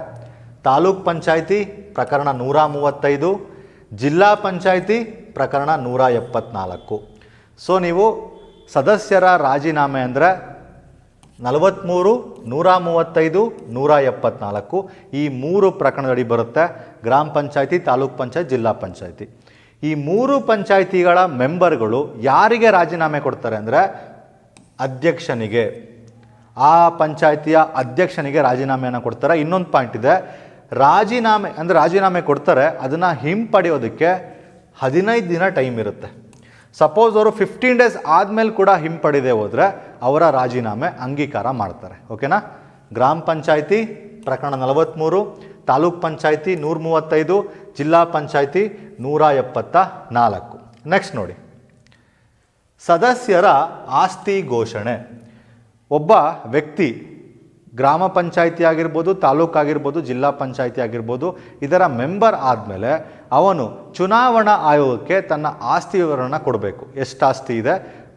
ತಾಲೂಕ್ ಪಂಚಾಯಿತಿ ಪ್ರಕರಣ ನೂರ ಮೂವತ್ತೈದು, ಜಿಲ್ಲಾ ಪಂಚಾಯಿತಿ ಪ್ರಕರಣ ನೂರ ಎಪ್ಪತ್ನಾಲ್ಕು. ಸೊ, ನೀವು ಸದಸ್ಯರ ರಾಜೀನಾಮೆ ಅಂದರೆ ನಲವತ್ತ್ಮೂರು ನೂರ ಮೂವತ್ತೈದು, ನೂರ ಎಪ್ಪತ್ನಾಲ್ಕು ಈ ಮೂರು ಪ್ರಕರಣದಡಿ ಬರುತ್ತೆ ಗ್ರಾಮ ಪಂಚಾಯತಿ, ತಾಲೂಕ್ ಪಂಚಾಯತ್, ಜಿಲ್ಲಾ ಪಂಚಾಯತಿ. ಈ ಮೂರು ಪಂಚಾಯತಿಗಳ ಮೆಂಬರ್ಗಳು ಯಾರಿಗೆ ರಾಜೀನಾಮೆ ಕೊಡ್ತಾರೆ ಅಂದರೆ ಅಧ್ಯಕ್ಷನಿಗೆ. ಆ ಪಂಚಾಯತಿಯ ಅಧ್ಯಕ್ಷನಿಗೆ ರಾಜೀನಾಮೆಯನ್ನು ಕೊಡ್ತಾರೆ. ಇನ್ನೊಂದು ಪಾಯಿಂಟ್ ಇದೆ, ರಾಜೀನಾಮೆ ಅಂದರೆ ರಾಜೀನಾಮೆ ಕೊಡ್ತಾರೆ, ಅದನ್ನು ಹಿಂಪಡೆಯೋದಕ್ಕೆ ಹದಿನೈದು ದಿನ ಟೈಮ್ ಇರುತ್ತೆ. ಸಪೋಸ್ ಅವರು ಫಿಫ್ಟೀನ್ ಡೇಸ್ ಆದಮೇಲೆ ಕೂಡ ಹಿಂಪಡೆದೇ ಹೋದರೆ ಅವರ ರಾಜೀನಾಮೆ ಅಂಗೀಕಾರ ಮಾಡ್ತಾರೆ ಓಕೆನಾ ಗ್ರಾಮ ಪಂಚಾಯಿತಿ ಪ್ರಕರಣ ನಲವತ್ತ್ಮೂರು ತಾಲೂಕ್ ಪಂಚಾಯಿತಿ ನೂರ ಮೂವತ್ತೈದು ಜಿಲ್ಲಾ ಪಂಚಾಯಿತಿ ನೂರ ಎಪ್ಪತ್ತ ನಾಲ್ಕು ನೆಕ್ಸ್ಟ್ ನೋಡಿ. ಸದಸ್ಯರ ಆಸ್ತಿ ಘೋಷಣೆ. ಒಬ್ಬ ವ್ಯಕ್ತಿ ಗ್ರಾಮ ಪಂಚಾಯಿತಿ ಆಗಿರ್ಬೋದು, ತಾಲೂಕು ಆಗಿರ್ಬೋದು, ಜಿಲ್ಲಾ ಪಂಚಾಯಿತಿ ಆಗಿರ್ಬೋದು, ಇದರ ಮೆಂಬರ್ ಆದಮೇಲೆ ಅವನು ಚುನಾವಣಾ ಆಯೋಗಕ್ಕೆ ತನ್ನ ಆಸ್ತಿ ವಿವರಣ ಕೊಡಬೇಕು. ಎಷ್ಟು ಆಸ್ತಿ ಇದೆ?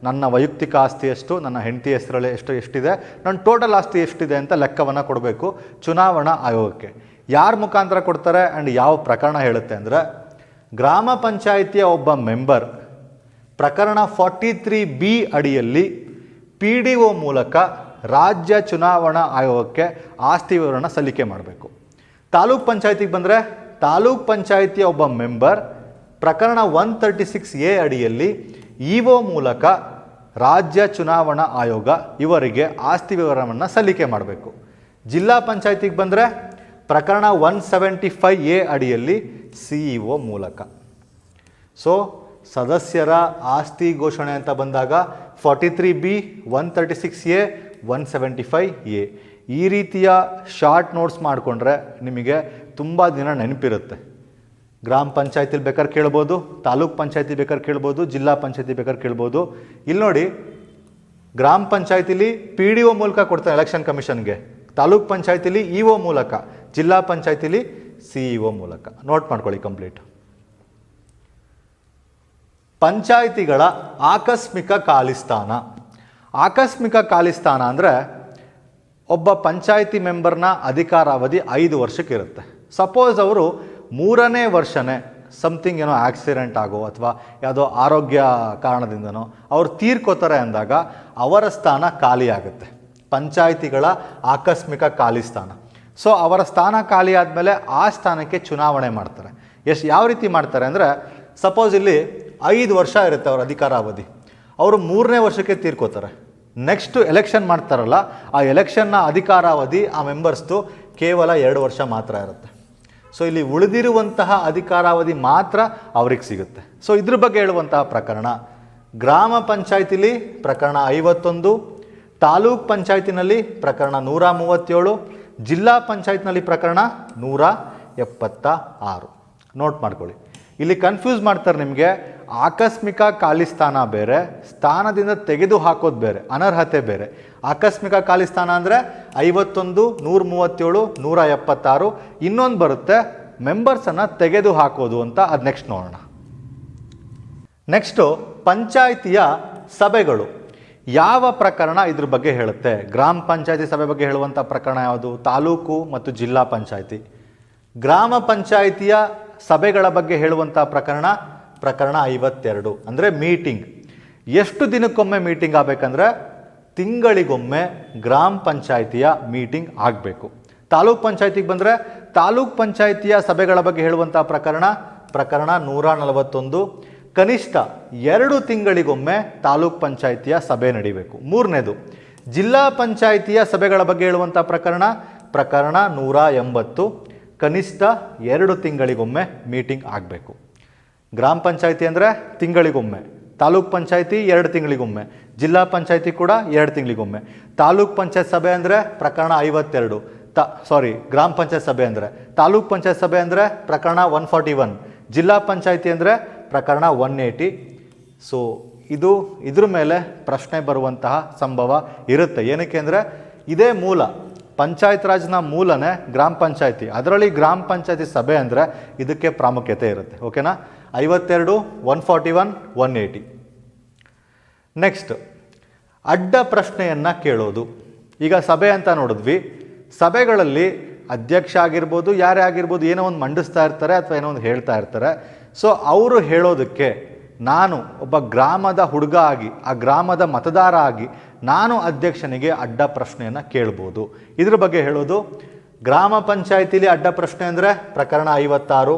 ನನ್ನ ವೈಯಕ್ತಿಕ ಆಸ್ತಿ ಎಷ್ಟು? ನನ್ನ ಹೆಂಡತಿ ಹೆಸರಲ್ಲಿ ಎಷ್ಟು, ಎಷ್ಟಿದೆ? ನನ್ನ ಟೋಟಲ್ ಆಸ್ತಿ ಎಷ್ಟಿದೆ ಅಂತ ಲೆಕ್ಕವನ್ನು ಕೊಡಬೇಕು ಚುನಾವಣಾ ಆಯೋಗಕ್ಕೆ. ಯಾರ ಮುಖಾಂತರ ಕೊಡ್ತಾರೆ ಆ್ಯಂಡ್ ಯಾವ ಪ್ರಕರಣ ಹೇಳುತ್ತೆ ಅಂದರೆ, ಗ್ರಾಮ ಪಂಚಾಯಿತಿಯ ಒಬ್ಬ ಮೆಂಬರ್ ಪ್ರಕರಣ ಫಾರ್ಟಿ ತ್ರೀ ಬಿ ಅಡಿಯಲ್ಲಿ ಪಿ ಡಿ ಒ ಮೂಲಕ ರಾಜ್ಯ ಚುನಾವಣಾ ಆಯೋಗಕ್ಕೆ ಆಸ್ತಿ ವಿವರಣ ಸಲ್ಲಿಕೆ ಮಾಡಬೇಕು. ತಾಲೂಕ್ ಪಂಚಾಯತಿಗೆ ಬಂದರೆ, ತಾಲೂಕ್ ಪಂಚಾಯಿತಿಯ ಒಬ್ಬ ಮೆಂಬರ್ ಪ್ರಕರಣ ಒನ್ ತರ್ಟಿ ಸಿಕ್ಸ್ ಎ ಅಡಿಯಲ್ಲಿ ಇಒ ಮೂಲಕ ರಾಜ್ಯ ಚುನಾವಣಾ ಆಯೋಗ ಇವರಿಗೆ ಆಸ್ತಿ ವಿವರವನ್ನು ಸಲ್ಲಿಕೆ ಮಾಡಬೇಕು. ಜಿಲ್ಲಾ ಪಂಚಾಯತಿಗೆ ಬಂದರೆ, ಪ್ರಕರಣ ಒನ್ ಸೆವೆಂಟಿ ಫೈವ್ ಎ ಅಡಿಯಲ್ಲಿ ಸಿ ಮೂಲಕ. ಸೊ, ಸದಸ್ಯರ ಆಸ್ತಿ ಘೋಷಣೆ ಅಂತ ಬಂದಾಗ, forty three B one thirty six A one seventy five A ಈ ರೀತಿಯ ಶಾರ್ಟ್ ನೋಟ್ಸ್ ಮಾಡಿಕೊಂಡ್ರೆ ನಿಮಗೆ ತುಂಬ ದಿನ ನೆನಪಿರುತ್ತೆ. ಗ್ರಾಮ ಪಂಚಾಯತಿಲಿ ಬೇಕಾದ್ರೆ ಕೇಳ್ಬೋದು, ತಾಲೂಕು ಪಂಚಾಯತಿ ಬೇಕಾದ್ರೆ ಕೇಳ್ಬೋದು, ಜಿಲ್ಲಾ ಪಂಚಾಯತಿ ಬೇಕಾದ್ರೆ ಕೇಳ್ಬೋದು. ಇಲ್ಲಿ ನೋಡಿ, ಗ್ರಾಮ ಪಂಚಾಯತಿಲಿ ಪಿ ಡಿ ಒ ಮೂಲಕ ಕೊಡ್ತಾರೆ ಎಲೆಕ್ಷನ್ ಕಮಿಷನ್ಗೆ ತಾಲೂಕ್ ಪಂಚಾಯತಿಲಿ ಇ ಒ ಮೂಲಕ, ಜಿಲ್ಲಾ ಪಂಚಾಯತಿಲಿ ಸಿ ಇ ಒ ಮೂಲಕ. ನೋಟ್ ಮಾಡ್ಕೊಳ್ಳಿ ಕಂಪ್ಲೀಟ್ ಪಂಚಾಯಿತಿಗಳ ಆಕಸ್ಮಿಕ ಖಾಲಿಸ್ಥಾನ ಆಕಸ್ಮಿಕ ಖಾಲಿ ಸ್ಥಾನ ಅಂದರೆ ಒಬ್ಬ ಪಂಚಾಯಿತಿ ಮೆಂಬರ್ನ ಅಧಿಕಾರಾವಧಿ ಐದು ವರ್ಷಕ್ಕೆ ಇರುತ್ತೆ. ಸಪೋಸ್ ಅವರು ಮೂರನೇ ವರ್ಷನೇ ಸಮಥಿಂಗ್ ಏನೋ ಆಕ್ಸಿಡೆಂಟ್ ಆಗೋ ಅಥವಾ ಯಾವುದೋ ಆರೋಗ್ಯ ಕಾರಣದಿಂದನೋ ಅವ್ರು ತೀರ್ಕೋತಾರೆ ಅಂದಾಗ ಅವರ ಸ್ಥಾನ ಖಾಲಿ ಆಗುತ್ತೆ ಪಂಚಾಯಿತಿಗಳ ಆಕಸ್ಮಿಕ ಖಾಲಿ ಸ್ಥಾನ ಸೊ ಅವರ ಸ್ಥಾನ ಖಾಲಿ ಆದಮೇಲೆ ಆ ಸ್ಥಾನಕ್ಕೆ ಚುನಾವಣೆ ಮಾಡ್ತಾರೆ. ಎಷ್ಟು ಯಾವ ರೀತಿ ಮಾಡ್ತಾರೆ ಅಂದರೆ ಸಪೋಸ್ ಇಲ್ಲಿ ಐದು ವರ್ಷ ಇರುತ್ತೆ ಅವರ ಅಧಿಕಾರಾವಧಿ. ಅವರು ಮೂರನೇ ವರ್ಷಕ್ಕೆ ತೀರ್ಕೋತಾರೆ. ನೆಕ್ಸ್ಟ್ ಎಲೆಕ್ಷನ್ ಮಾಡ್ತಾರಲ್ಲ, ಆ ಎಲೆಕ್ಷನ್ನ ಅಧಿಕಾರಾವಧಿ ಆ ಮೆಂಬರ್ಸ್ದು ಕೇವಲ ಎರಡು ವರ್ಷ ಮಾತ್ರ ಇರುತ್ತೆ. ಸೊ ಇಲ್ಲಿ ಉಳಿದಿರುವಂತಹ ಅಧಿಕಾರಾವಧಿ ಮಾತ್ರ ಅವ್ರಿಗೆ ಸಿಗುತ್ತೆ. ಸೊ ಇದ್ರ ಬಗ್ಗೆ ಹೇಳುವಂತಹ ಪ್ರಕರಣ, ಗ್ರಾಮ ಪಂಚಾಯತಿಲಿ ಪ್ರಕರಣ ಐವತ್ತೊಂದು, ತಾಲೂಕ್ ಪಂಚಾಯತಿನಲ್ಲಿ ಪ್ರಕರಣ ನೂರ ಮೂವತ್ತೇಳು, ಜಿಲ್ಲಾ ಪಂಚಾಯತ್ನಲ್ಲಿ ಪ್ರಕರಣ ನೂರ ಎಪ್ಪತ್ತ ಆರು. ನೋಟ್ ಮಾಡ್ಕೊಳ್ಳಿ. ಇಲ್ಲಿ ಕನ್ಫ್ಯೂಸ್ ಮಾಡ್ತಾರೆ ನಿಮಗೆ ಆಕಸ್ಮಿಕ ಖಾಲಿ ಸ್ಥಾನ ಬೇರೆ, ಸ್ಥಾನದಿಂದ ತೆಗೆದು ಹಾಕೋದು ಬೇರೆ, ಅನರ್ಹತೆ ಬೇರೆ. ಆಕಸ್ಮಿಕ ಖಾಲಿ ಸ್ಥಾನ ಅಂದರೆ ಐವತ್ತೊಂದು ನೂರ ಮೂವತ್ತೇಳು ನೂರ ಎಪ್ಪತ್ತಾರು ಇನ್ನೊಂದು ಬರುತ್ತೆ ಮೆಂಬರ್ಸನ್ನು ತೆಗೆದು ಹಾಕೋದು ಅಂತ ಅದು ನೆಕ್ಸ್ಟ್ ನೋಡೋಣ. ನೆಕ್ಸ್ಟು ಪಂಚಾಯಿತಿಯ ಸಭೆಗಳು. ಯಾವ ಪ್ರಕರಣ ಇದ್ರ ಬಗ್ಗೆ ಹೇಳುತ್ತೆ? ಗ್ರಾಮ ಪಂಚಾಯಿತಿ ಸಭೆ ಬಗ್ಗೆ ಹೇಳುವಂಥ ಪ್ರಕರಣ ಯಾವುದು? ತಾಲೂಕು ಮತ್ತು ಜಿಲ್ಲಾ ಪಂಚಾಯಿತಿ. ಗ್ರಾಮ ಪಂಚಾಯಿತಿಯ ಸಭೆಗಳ ಬಗ್ಗೆ ಹೇಳುವಂಥ ಪ್ರಕರಣ ಪ್ರಕರಣ ಐವತ್ತೆರಡು. ಅಂದರೆ ಮೀಟಿಂಗ್ ಎಷ್ಟು ದಿನಕ್ಕೊಮ್ಮೆ ಮೀಟಿಂಗ್ ಆಗಬೇಕಂದ್ರೆ ತಿಂಗಳಿಗೊಮ್ಮೆ ಗ್ರಾಮ ಪಂಚಾಯಿತಿಯ ಮೀಟಿಂಗ್ ಆಗಬೇಕು. ತಾಲೂಕ್ ಪಂಚಾಯತಿಗೆ ಬಂದರೆ ತಾಲೂಕ್ ಪಂಚಾಯಿತಿಯ ಸಭೆಗಳ ಬಗ್ಗೆ ಹೇಳುವಂಥ ಪ್ರಕರಣ ಪ್ರಕರಣ ನೂರ ನಲವತ್ತೊಂದು. ಕನಿಷ್ಠ ಎರಡು ತಿಂಗಳಿಗೊಮ್ಮೆ ತಾಲೂಕ್ ಪಂಚಾಯಿತಿಯ ಸಭೆ ನಡೀಬೇಕು. ಮೂರನೇದು, ಜಿಲ್ಲಾ ಪಂಚಾಯಿತಿಯ ಸಭೆಗಳ ಬಗ್ಗೆ ಹೇಳುವಂಥ ಪ್ರಕರಣ ಪ್ರಕರಣ ನೂರ ಎಂಬತ್ತು. ಕನಿಷ್ಠ ಎರಡು ತಿಂಗಳಿಗೊಮ್ಮೆ ಮೀಟಿಂಗ್ ಆಗಬೇಕು. ಗ್ರಾಮ ಪಂಚಾಯಿತಿ ಅಂದರೆ ತಿಂಗಳಿಗೊಮ್ಮೆ, ತಾಲೂಕ್ ಪಂಚಾಯಿತಿ ಎರಡು ತಿಂಗಳಿಗೊಮ್ಮೆ, ಜಿಲ್ಲಾ ಪಂಚಾಯಿತಿ ಕೂಡ ಎರಡು ತಿಂಗಳಿಗೊಮ್ಮೆ. ತಾಲೂಕ್ ಪಂಚಾಯತ್ ಸಭೆ ಅಂದರೆ ಪ್ರಕರಣ ಐವತ್ತೆರಡು, ತ ಸಾರಿ ಗ್ರಾಮ ಪಂಚಾಯತ್ ಸಭೆ ಅಂದರೆ, ತಾಲೂಕ್ ಪಂಚಾಯತ್ ಸಭೆ ಅಂದರೆ ಪ್ರಕರಣ ಒನ್ ಫಾರ್ಟಿ ಒನ್ ಜಿಲ್ಲಾ ಪಂಚಾಯಿತಿ ಅಂದರೆ ಪ್ರಕರಣ ಒನ್ ಏಯ್ಟಿ ಸೊ ಇದು ಇದ್ರ ಮೇಲೆ ಪ್ರಶ್ನೆ ಬರುವಂತಹ ಸಂಭವ ಇರುತ್ತೆ. ಏನಕ್ಕೆ ಅಂದರೆ, ಇದೇ ಮೂಲ, ಪಂಚಾಯತ್ ರಾಜ್ನ ಮೂಲನೇ ಗ್ರಾಮ ಪಂಚಾಯಿತಿ. ಅದರಲ್ಲಿ ಗ್ರಾಮ ಪಂಚಾಯಿತಿ ಸಭೆ ಅಂದರೆ ಇದಕ್ಕೆ ಪ್ರಾಮುಖ್ಯತೆ ಇರುತ್ತೆ. ಓಕೆನಾ ಐವತ್ತೆರಡು one forty one one eighty. Next ಅಡ್ಡ ಪ್ರಶ್ನೆಯನ್ನು ಕೇಳೋದು. ಈಗ ಸಭೆ ಅಂತ ನೋಡಿದ್ವಿ. ಸಭೆಗಳಲ್ಲಿ ಅಧ್ಯಕ್ಷ ಆಗಿರ್ಬೋದು, ಯಾರೇ ಆಗಿರ್ಬೋದು, ಏನೋ ಒಂದು ಮಂಡಿಸ್ತಾ ಇರ್ತಾರೆ ಅಥವಾ ಏನೋ ಒಂದು ಹೇಳ್ತಾ ಇರ್ತಾರೆ. ಸೊ ಅವರು ಹೇಳೋದಕ್ಕೆ ನಾನು ಒಬ್ಬ ಗ್ರಾಮದ ಹುಡುಗ ಆಗಿ, ಆ ಗ್ರಾಮದ ಮತದಾರ ಆಗಿ ನಾನು ಅಧ್ಯಕ್ಷನಿಗೆ ಅಡ್ಡ ಪ್ರಶ್ನೆಯನ್ನು ಕೇಳ್ಬೋದು. ಇದ್ರ ಬಗ್ಗೆ ಹೇಳೋದು, ಗ್ರಾಮ ಪಂಚಾಯಿತಿಲಿ ಅಡ್ಡ ಪ್ರಶ್ನೆ ಅಂದರೆ ಪ್ರಕರಣ ಐವತ್ತಾರು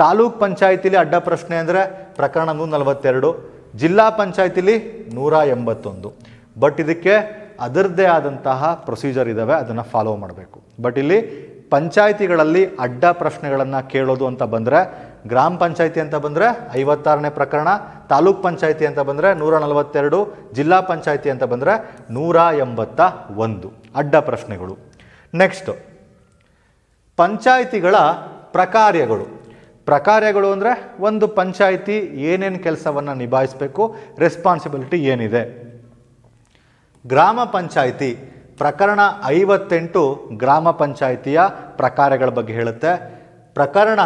ತಾಲೂಕ್ ಪಂಚಾಯತಿಲಿ ಅಡ್ಡ ಪ್ರಶ್ನೆ ಅಂದರೆ ಪ್ರಕರಣ ನೂರ ನಲವತ್ತೆರಡು, ಜಿಲ್ಲಾ ಪಂಚಾಯತಿಲಿ ನೂರ ಎಂಬತ್ತೊಂದು. ಬಟ್ ಇದಕ್ಕೆ ಅದರದ್ದೇ ಆದಂತಹ ಪ್ರೊಸೀಜರ್ ಇದ್ದಾವೆ ಅದನ್ನು ಫಾಲೋ ಮಾಡಬೇಕು. ಬಟ್ ಇಲ್ಲಿ ಪಂಚಾಯಿತಿಗಳಲ್ಲಿ ಅಡ್ಡ ಪ್ರಶ್ನೆಗಳನ್ನು ಕೇಳೋದು ಅಂತ ಬಂದರೆ, ಗ್ರಾಮ ಪಂಚಾಯಿತಿ ಅಂತ ಬಂದರೆ ಐವತ್ತಾರನೇ ಪ್ರಕರಣ, ತಾಲೂಕ್ ಪಂಚಾಯಿತಿ ಅಂತ ಬಂದರೆ ನೂರ ನಲವತ್ತೆರಡು, ಜಿಲ್ಲಾ ಪಂಚಾಯಿತಿ ಅಂತ ಬಂದರೆ ನೂರ ಎಂಬತ್ತ ಒಂದು. ಅಡ್ಡ ಪ್ರಶ್ನೆಗಳು. ನೆಕ್ಸ್ಟ್ ಪಂಚಾಯಿತಿಗಳ ಪ್ರಕಾರ್ಯಗಳು. ಪ್ರಕಾರ್ಯಗಳು ಅಂದರೆ ಒಂದು ಪಂಚಾಯಿತಿ ಏನೇನು ಕೆಲಸವನ್ನು ನಿಭಾಯಿಸಬೇಕು ರೆಸ್ಪಾನ್ಸಿಬಿಲಿಟಿ ಏನಿದೆ. ಗ್ರಾಮ ಪಂಚಾಯಿತಿ, ಪ್ರಕರಣ ಐವತ್ತೆಂಟು ಗ್ರಾಮ ಪಂಚಾಯಿತಿಯ ಪ್ರಕಾರಗಳ ಬಗ್ಗೆ ಹೇಳುತ್ತೆ. ಪ್ರಕರಣ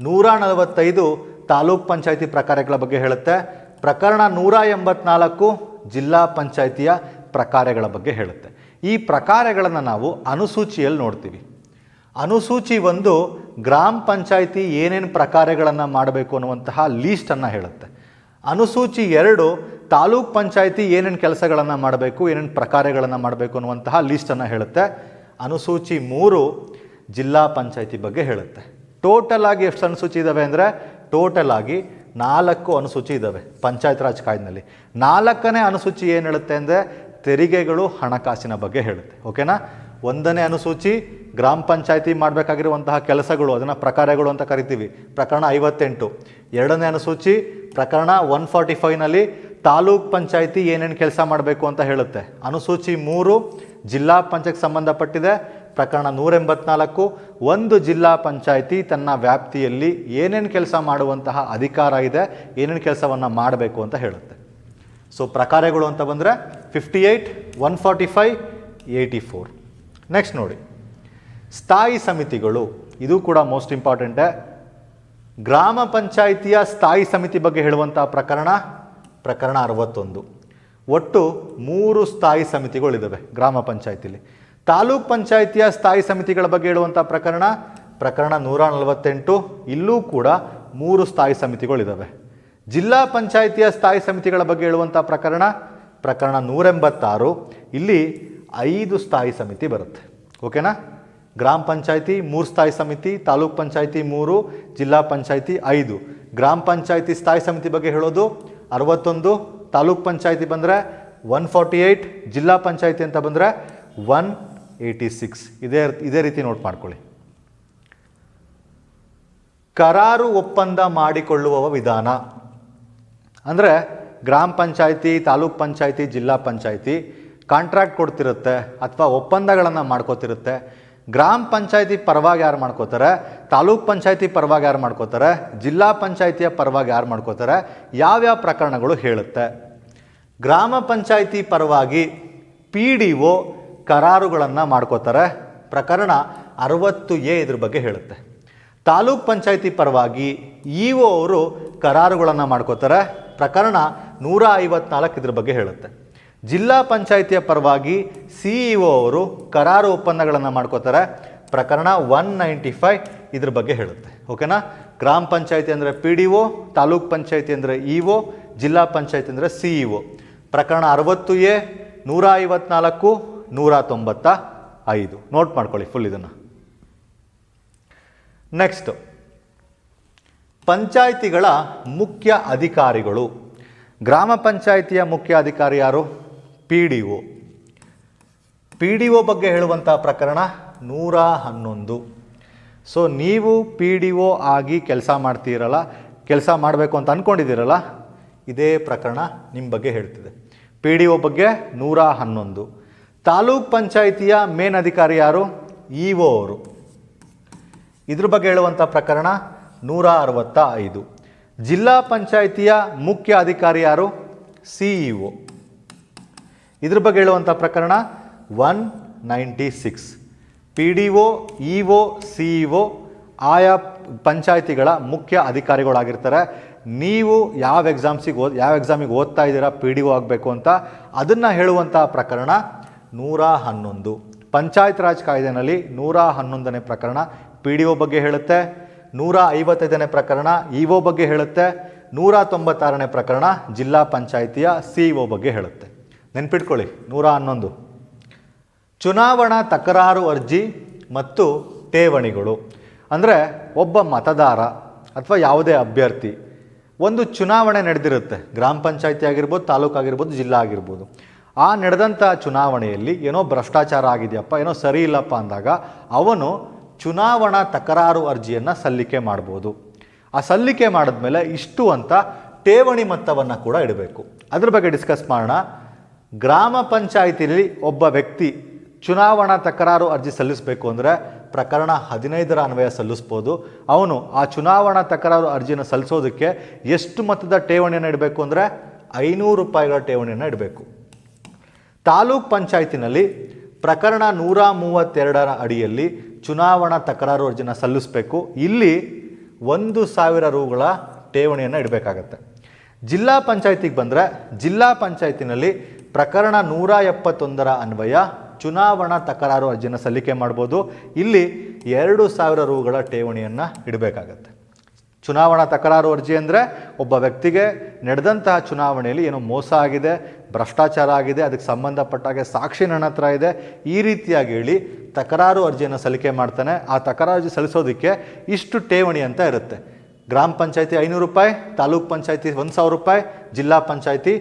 ನೂರ ನಲವತ್ತೈದು ತಾಲೂಕ್ ಪಂಚಾಯಿತಿ ಪ್ರಕಾರಗಳ ಬಗ್ಗೆ ಹೇಳುತ್ತೆ. ಪ್ರಕರಣ ನೂರ ಎಂಬತ್ನಾಲ್ಕು ಜಿಲ್ಲಾ ಪಂಚಾಯಿತಿಯ ಪ್ರಕಾರಗಳ ಬಗ್ಗೆ ಹೇಳುತ್ತೆ. ಈ ಪ್ರಕಾರಗಳನ್ನು ನಾವು ಅನುಸೂಚಿಯಲ್ಲಿ ನೋಡ್ತೀವಿ. ಅನುಸೂಚಿ ಒಂದು ಗ್ರಾಮ ಪಂಚಾಯಿತಿ ಏನೇನು ಪ್ರಕಾರಗಳನ್ನು ಮಾಡಬೇಕು ಅನ್ನುವಂತಹ ಲೀಸ್ಟನ್ನು ಹೇಳುತ್ತೆ. ಅನುಸೂಚಿ ಎರಡು ತಾಲೂಕ್ ಪಂಚಾಯಿತಿ ಏನೇನು ಕೆಲಸಗಳನ್ನು ಮಾಡಬೇಕು, ಏನೇನು ಪ್ರಕಾರಗಳನ್ನು ಮಾಡಬೇಕು ಅನ್ನುವಂತಹ ಲೀಸ್ಟನ್ನು ಹೇಳುತ್ತೆ. ಅನುಸೂಚಿ ಮೂರು ಜಿಲ್ಲಾ ಪಂಚಾಯಿತಿ ಬಗ್ಗೆ ಹೇಳುತ್ತೆ. ಟೋಟಲ್ ಆಗಿ ಎಷ್ಟು ಅನುಸೂಚಿ ಇದ್ದಾವೆ ಅಂದರೆ ಟೋಟಲ್ ಆಗಿ ನಾಲ್ಕು ಅನುಸೂಚಿ ಇದ್ದಾವೆ ಪಂಚಾಯತ್ ರಾಜ್ ಕಾಯ್ದಿನಲ್ಲಿ. ನಾಲ್ಕನೇ ಅನುಸೂಚಿ ಏನು ಹೇಳುತ್ತೆ ಅಂದರೆ ತೆರಿಗೆಗಳು ಹಣಕಾಸಿನ ಬಗ್ಗೆ ಹೇಳುತ್ತೆ. ಓಕೆನಾ ಒಂದನೇ ಅನುಸೂಚಿ ಗ್ರಾಮ ಪಂಚಾಯತಿ ಮಾಡಬೇಕಾಗಿರುವಂತಹ ಕೆಲಸಗಳು, ಅದನ್ನು ಪ್ರಕಾರಗಳು ಅಂತ ಕರಿತೀವಿ. ಪ್ರಕರಣ ಐವತ್ತೆಂಟು. ಎರಡನೇ ಅನುಸೂಚಿ ಪ್ರಕರಣ ಒನ್ ಫಾರ್ಟಿ ಫೈವ್ನಲ್ಲಿ ತಾಲೂಕ್ ಪಂಚಾಯಿತಿ ಏನೇನು ಕೆಲಸ ಮಾಡಬೇಕು ಅಂತ ಹೇಳುತ್ತೆ. ಅನುಸೂಚಿ ಮೂರು ಜಿಲ್ಲಾ ಪಂಚಾಯತ್ ಸಂಬಂಧಪಟ್ಟಿದೆ. ಪ್ರಕರಣ ನೂರ ಎಂಬತ್ನಾಲ್ಕು ಒಂದು ಜಿಲ್ಲಾ ಪಂಚಾಯಿತಿ ತನ್ನ ವ್ಯಾಪ್ತಿಯಲ್ಲಿ ಏನೇನು ಕೆಲಸ ಮಾಡುವಂತಹ ಅಧಿಕಾರ ಇದೆ, ಏನೇನು ಕೆಲಸವನ್ನು ಮಾಡಬೇಕು ಅಂತ ಹೇಳುತ್ತೆ. ಸೊ ಪ್ರಕಾರಗಳು ಅಂತ ಬಂದರೆ fifty eight one forty five eighty four next ನೋಡಿ. ಸ್ಥಾಯಿ ಸಮಿತಿಗಳು, ಇದು ಕೂಡ ಮೋಸ್ಟ್ ಇಂಪಾರ್ಟೆಂಟೇ ಗ್ರಾಮ ಪಂಚಾಯಿತಿಯ ಸ್ಥಾಯಿ ಸಮಿತಿ ಬಗ್ಗೆ ಹೇಳುವಂಥ ಪ್ರಕರಣ ಪ್ರಕರಣ ಅರವತ್ತೊಂದು. ಒಟ್ಟು ಮೂರು ಸ್ಥಾಯಿ ಸಮಿತಿಗಳಿದ್ದಾವೆ ಗ್ರಾಮ ಪಂಚಾಯತಿಲಿ. ತಾಲೂಕ್ ಪಂಚಾಯಿತಿಯ ಸ್ಥಾಯಿ ಸಮಿತಿಗಳ ಬಗ್ಗೆ ಹೇಳುವಂಥ ಪ್ರಕರಣ ಪ್ರಕರಣ ನೂರ ನಲವತ್ತೆಂಟು, ಇಲ್ಲೂ ಕೂಡ ಮೂರು ಸ್ಥಾಯಿ ಸಮಿತಿಗಳಿದ್ದಾವೆ ಜಿಲ್ಲಾ ಪಂಚಾಯಿತಿಯ ಸ್ಥಾಯಿ ಸಮಿತಿಗಳ ಬಗ್ಗೆ ಹೇಳುವಂಥ ಪ್ರಕರಣ ಪ್ರಕರಣ ನೂರೆಂಬತ್ತಾರು ಇಲ್ಲಿ ಐದು ಸ್ಥಾಯಿ ಸಮಿತಿ ಬರುತ್ತೆ. ಓಕೆನಾ? ಗ್ರಾಮ ಪಂಚಾಯಿತಿ ಮೂರು ಸ್ಥಾಯಿ ಸಮಿತಿ, ತಾಲೂಕ್ ಪಂಚಾಯಿತಿ ಮೂರು, ಜಿಲ್ಲಾ ಪಂಚಾಯಿತಿ ಐದು. ಗ್ರಾಮ ಪಂಚಾಯಿತಿ ಸ್ಥಾಯಿ ಸಮಿತಿ ಬಗ್ಗೆ ಹೇಳೋದು ಅರವತ್ತೊಂದು, ತಾಲೂಕ್ ಪಂಚಾಯಿತಿ ಬಂದರೆ ಒನ್ ಫಾರ್ಟಿ ಏಯ್ಟ್ ಜಿಲ್ಲಾ ಪಂಚಾಯಿತಿ ಅಂತ ಬಂದರೆ ಒನ್ ಏಯ್ಟಿ ಸಿಕ್ಸ್. ಇದೇ ಇದೇ ರೀತಿ ನೋಟ್ ಮಾಡ್ಕೊಳ್ಳಿ. ಕರಾರು ಒಪ್ಪಂದ ಮಾಡಿಕೊಳ್ಳುವ ವಿಧಾನ. ಅಂದರೆ ಗ್ರಾಮ ಪಂಚಾಯಿತಿ, ತಾಲೂಕ್ ಪಂಚಾಯಿತಿ, ಜಿಲ್ಲಾ ಪಂಚಾಯತಿ ಕಾಂಟ್ರಾಕ್ಟ್ ಕೊಡ್ತಿರುತ್ತೆ ಅಥವಾ ಒಪ್ಪಂದಗಳನ್ನು ಮಾಡ್ಕೋತಿರುತ್ತೆ. ಗ್ರಾಮ ಪಂಚಾಯತಿ ಪರವಾಗಿ ಯಾರು ಮಾಡ್ಕೋತಾರೆ? ತಾಲೂಕ್ ಪಂಚಾಯತಿ ಪರವಾಗಿ ಯಾರು ಮಾಡ್ಕೋತಾರೆ? ಜಿಲ್ಲಾ ಪಂಚಾಯತಿಯ ಪರವಾಗಿ ಯಾರು ಮಾಡ್ಕೋತಾರೆ? ಯಾವ್ಯಾವ ಪ್ರಕರಣಗಳು ಹೇಳುತ್ತೆ. ಗ್ರಾಮ ಪಂಚಾಯತಿ ಪರವಾಗಿ ಪಿ ಡಿ ಒ ಕರಾರುಗಳನ್ನು ಮಾಡ್ಕೋತಾರೆ. ಪ್ರಕರಣ ಅರವತ್ತು ಎ ಇದ್ರ ಬಗ್ಗೆ ಹೇಳುತ್ತೆ. ತಾಲೂಕ್ ಪಂಚಾಯತಿ ಪರವಾಗಿ ಇ ಒ ಅವರು ಕರಾರುಗಳನ್ನು ಮಾಡ್ಕೋತಾರೆ. ಪ್ರಕರಣ ನೂರ ಐವತ್ನಾಲ್ಕು ಇದ್ರ ಬಗ್ಗೆ ಹೇಳುತ್ತೆ. ಜಿಲ್ಲಾ ಪಂಚಾಯಿತಿಯ ಪರವಾಗಿ ಸಿಇಒ ಅವರು ಕರಾರು ಒಪ್ಪಂದಗಳನ್ನು ಮಾಡ್ಕೋತಾರೆ. ಪ್ರಕರಣ ಒನ್ ನೈಂಟಿ ಫೈವ್ ಇದ್ರ ಬಗ್ಗೆ ಹೇಳುತ್ತೆ. ಓಕೆನಾ? ಗ್ರಾಮ ಪಂಚಾಯತಿ ಅಂದರೆ P D O, taluk panchayat ಅಂದರೆ ಇ ಒ, ಜಿಲ್ಲಾ ಪಂಚಾಯತಿ ಅಂದರೆ ಸಿ ಒ. ಪ್ರಕರಣ ಅರವತ್ತು ಎ, ನೂರ ಐವತ್ನಾಲ್ಕು, ನೂರ ತೊಂಬತ್ತ ಐದು. ನೋಟ್ ಮಾಡ್ಕೊಳ್ಳಿ ಫುಲ್ ಇದನ್ನು. ನೆಕ್ಸ್ಟ್ ಪಂಚಾಯಿತಿಗಳ ಮುಖ್ಯ ಅಧಿಕಾರಿಗಳು. ಗ್ರಾಮ ಪಂಚಾಯಿತಿಯ ಮುಖ್ಯ ಅಧಿಕಾರಿ ಯಾರು? P D O. P D O ಬಗ್ಗೆ ಹೇಳುವಂಥ ಪ್ರಕರಣ ನೂರ ಹನ್ನೊಂದು. ಸೊ ನೀವು ಪಿ ಡಿ ಒ ಆಗಿ ಕೆಲಸ ಮಾಡ್ತೀರಲ್ಲ, ಕೆಲಸ ಮಾಡಬೇಕು ಅಂತ ಅಂದ್ಕೊಂಡಿದ್ದೀರಲ್ಲ ಇದೇ ಪ್ರಕರಣ ನಿಮ್ಮ ಬಗ್ಗೆ ಹೇಳ್ತಿದೆ. ಪಿ ಡಿ ಒ ಬಗ್ಗೆ ನೂರ ಹನ್ನೊಂದು. ತಾಲೂಕ್ ಪಂಚಾಯಿತಿಯ ಮೇನ್ ಅಧಿಕಾರಿ ಯಾರು? ಇ ಒ ಅವರು. ಇದ್ರ ಬಗ್ಗೆ ಹೇಳುವಂಥ ಪ್ರಕರಣ ನೂರ ಅರವತ್ತ ಐದು ಜಿಲ್ಲಾ ಪಂಚಾಯಿತಿಯ ಮುಖ್ಯ ಅಧಿಕಾರಿ ಯಾರು? ಸಿಇಒ ಇದ್ರ ಬಗ್ಗೆ ಹೇಳುವಂಥ ಪ್ರಕರಣ one ninety six. P D O, E O, C E O, ಆಯಾ ಪಂಚಾಯಿತಿಗಳ ಮುಖ್ಯ ಅಧಿಕಾರಿಗಳಾಗಿರ್ತಾರೆ. ನೀವು ಯಾವ ಎಕ್ಸಾಮ್ಸಿಗೆ ಓದ್ ಯಾವ ಎಕ್ಸಾಮಿಗೆ ಓದ್ತಾ ಇದ್ದೀರಾ, ಪಿ ಡಿ ಒ ಆಗಬೇಕು ಅಂತ ಅದನ್ನು ಹೇಳುವಂಥ ಪ್ರಕರಣ ನೂರ ಹನ್ನೊಂದು. ಪಂಚಾಯತ್ ರಾಜ್ ಕಾಯ್ದೆನಲ್ಲಿ ನೂರ ಹನ್ನೊಂದನೇ ಪ್ರಕರಣ ಪಿ ಡಿ ಒ ಬಗ್ಗೆ ಹೇಳುತ್ತೆ. ನೂರ ಐವತ್ತೈದನೇ ಪ್ರಕರಣ ಇ ಒ ಬಗ್ಗೆ ಹೇಳುತ್ತೆ. ನೂರ ತೊಂಬತ್ತಾರನೇ ಪ್ರಕರಣ ಜಿಲ್ಲಾ ಪಂಚಾಯಿತಿಯ ಸಿ ಒ ಬಗ್ಗೆ ಹೇಳುತ್ತೆ. ನೆನ್ಪಿಟ್ಕೊಳ್ಳಿ. ನೂರ ಹನ್ನೊಂದು. ಚುನಾವಣಾ ತಕರಾರು ಅರ್ಜಿ ಮತ್ತು ಠೇವಣಿಗಳು. ಅಂದರೆ ಒಬ್ಬ ಮತದಾರ ಅಥವಾ ಯಾವುದೇ ಅಭ್ಯರ್ಥಿ, ಒಂದು ಚುನಾವಣೆ ನಡೆದಿರುತ್ತೆ. ಗ್ರಾಮ ಪಂಚಾಯತಿ ಆಗಿರ್ಬೋದು, ತಾಲೂಕು ಆಗಿರ್ಬೋದು, ಜಿಲ್ಲಾ ಆಗಿರ್ಬೋದು. ಆ ನಡೆದಂಥ ಚುನಾವಣೆಯಲ್ಲಿ ಏನೋ ಭ್ರಷ್ಟಾಚಾರ ಆಗಿದೆಯಪ್ಪ, ಏನೋ ಸರಿ ಇಲ್ಲಪ್ಪ ಅಂದಾಗ ಅವನು ಚುನಾವಣಾ ತಕರಾರು ಅರ್ಜಿಯನ್ನು ಸಲ್ಲಿಕೆ ಮಾಡ್ಬೋದು. ಆ ಸಲ್ಲಿಕೆ ಮಾಡಿದ್ಮೇಲೆ ಇಷ್ಟು ಅಂತ ಠೇವಣಿ ಮೊತ್ತವನ್ನು ಕೂಡ ಇಡಬೇಕು. ಅದ್ರ ಬಗ್ಗೆ ಡಿಸ್ಕಸ್ ಮಾಡೋಣ. ಗ್ರಾಮ ಪಂಚಾಯಿತಿಯಲ್ಲಿ ಒಬ್ಬ ವ್ಯಕ್ತಿ ಚುನಾವಣಾ ತಕರಾರು ಅರ್ಜಿ ಸಲ್ಲಿಸಬೇಕು ಅಂದರೆ ಪ್ರಕರಣ ಹದಿನೈದರ ಅನ್ವಯ ಸಲ್ಲಿಸ್ಬೋದು. ಅವನು ಆ ಚುನಾವಣಾ ತಕರಾರು ಅರ್ಜಿಯನ್ನು ಸಲ್ಲಿಸೋದಕ್ಕೆ ಎಷ್ಟು ಮೊತ್ತದ ಠೇವಣಿಯನ್ನು ಇಡಬೇಕು ಅಂದರೆ ಐನೂರು ರೂಪಾಯಿಗಳ ಠೇವಣಿಯನ್ನು ಇಡಬೇಕು. ತಾಲೂಕ್ ಪಂಚಾಯತಿನಲ್ಲಿ ಪ್ರಕರಣ ನೂರ ಮೂವತ್ತೆರಡರ ಅಡಿಯಲ್ಲಿ ಚುನಾವಣಾ ತಕರಾರು ಅರ್ಜಿನ ಸಲ್ಲಿಸಬೇಕು. ಇಲ್ಲಿ ಒಂದು ಸಾವಿರ ರೂಗಳ ಠೇವಣಿಯನ್ನು ಇಡಬೇಕಾಗತ್ತೆ. ಜಿಲ್ಲಾ ಪಂಚಾಯತಿಗೆ ಬಂದರೆ ಜಿಲ್ಲಾ ಪಂಚಾಯತಿನಲ್ಲಿ ಪ್ರಕರಣ ನೂರ ಎಪ್ಪತ್ತೊಂದರ ಅನ್ವಯ, ಚುನಾವಣಾ ತಕರಾರು ಅರ್ಜಿನ ಸಲ್ಲಿಕೆ ಮಾಡ್ಬೋದು. ಇಲ್ಲಿ ಎರಡು ಸಾವಿರ ರೂಗಳ ಠೇವಣಿಯನ್ನು ಇಡಬೇಕಾಗತ್ತೆ. ಚುನಾವಣಾ ತಕರಾರು ಅರ್ಜಿ ಅಂದರೆ ಒಬ್ಬ ವ್ಯಕ್ತಿಗೆ ನಡೆದಂತಹ ಚುನಾವಣೆಯಲ್ಲಿ ಏನೋ ಮೋಸ ಆಗಿದೆ, ಭ್ರಷ್ಟಾಚಾರ ಆಗಿದೆ, ಅದಕ್ಕೆ ಸಂಬಂಧಪಟ್ಟಾಗೆ ಸಾಕ್ಷಿ ನನ್ನ ಹತ್ರ ಇದೆ, ಈ ರೀತಿಯಾಗಿ ಹೇಳಿ ತಕರಾರು ಅರ್ಜಿಯನ್ನು ಸಲ್ಲಿಕೆ ಮಾಡ್ತಾನೆ. ಆ ತಕರಾರು ಅರ್ಜಿ ಸಲ್ಲಿಸೋದಕ್ಕೆ ಇಷ್ಟು ಠೇವಣಿ ಅಂತ ಇರುತ್ತೆ. ಗ್ರಾಮ ಪಂಚಾಯತಿ ಐನೂರು ರೂಪಾಯಿ, ತಾಲೂಕ್ ಪಂಚಾಯತಿ ಒಂದು ಸಾವಿರ ರೂಪಾಯಿ, ಜಿಲ್ಲಾ ಪಂಚಾಯತಿ